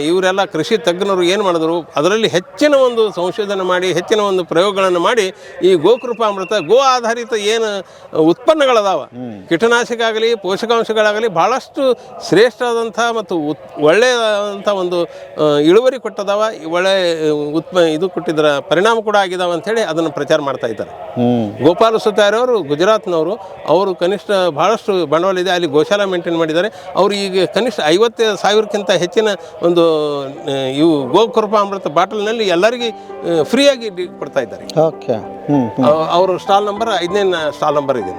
ಇವರೆಲ್ಲ ಕೃಷಿ ತಜ್ಞರು ಏನು ಮಾಡಿದ್ರು ಅದರಲ್ಲಿ ಹೆಚ್ಚಿನ ಒಂದು ಸಂಶೋಧನೆ ಮಾಡಿ ಹೆಚ್ಚಿನ ಒಂದು ಪ್ರಯೋಗಗಳನ್ನು ಮಾಡಿ ಈ ಗೋಕೃಪಾಮೃತ ಗೋ ಆಧಾರಿತ ಏನು ಉತ್ಪನ್ನಗಳದಾವ ಕೀಟನಾಶಕ ಆಗಲಿ ಪೋಷಕಾಂಶಗಳಾಗಲಿ ಭಾಳಷ್ಟು ಶ್ರೇಷ್ಠವಾದಂಥ ಮತ್ತು ಉತ್ ಒಳ್ಳೆಯದಂಥ ಒಂದು ಇಳುವರಿ ಕೊಟ್ಟದಾವ ಒಳ್ಳೆ ಉತ್ಪ ಇದು ಕೊಟ್ಟಿದ್ರ ಪರಿಣಾಮ ಕೂಡ ಆಗಿದಾವ ಅಂತ ಹೇಳಿ ಅದನ್ನು ಪ್ರಚಾರ ಮಾಡ್ತಾ ಇದ್ದಾರೆ. ಗೋಪಾಲ ಸುತಾರ್ಯವರು ಗುಜರಾತ್ನವರು ಅವರು ಕನಿಷ್ಠ ಭಾಳಷ್ಟು ಬಂಡವಾಳ ಇದೆ ಅಲ್ಲಿ ಗೋಶಾಲ ಮೇಂಟೈನ್ ಮಾಡಿದ್ದಾರೆ. ಅವರು ಈಗ ಕನಿಷ್ಠ ಐವತ್ತು ಸಾವಿರಕ್ಕಿಂತ ಹೆಚ್ಚಿನ ಒಂದು ಇವು ಗೋಕೃಪ ಅಮೃತ ಬಾಟಲ್ನಲ್ಲಿ ಎಲ್ಲರಿಗೆ ಫ್ರೀಯಾಗಿ ಕೊಡ್ತಾ ಇದ್ದಾರೆ. ಓಕೆ. ಅವರು ಸ್ಟಾಲ್ ನಂಬರ್ ಐದನೇ ಸ್ಟಾಲ್ ನಂಬರ್ ಇದೆ.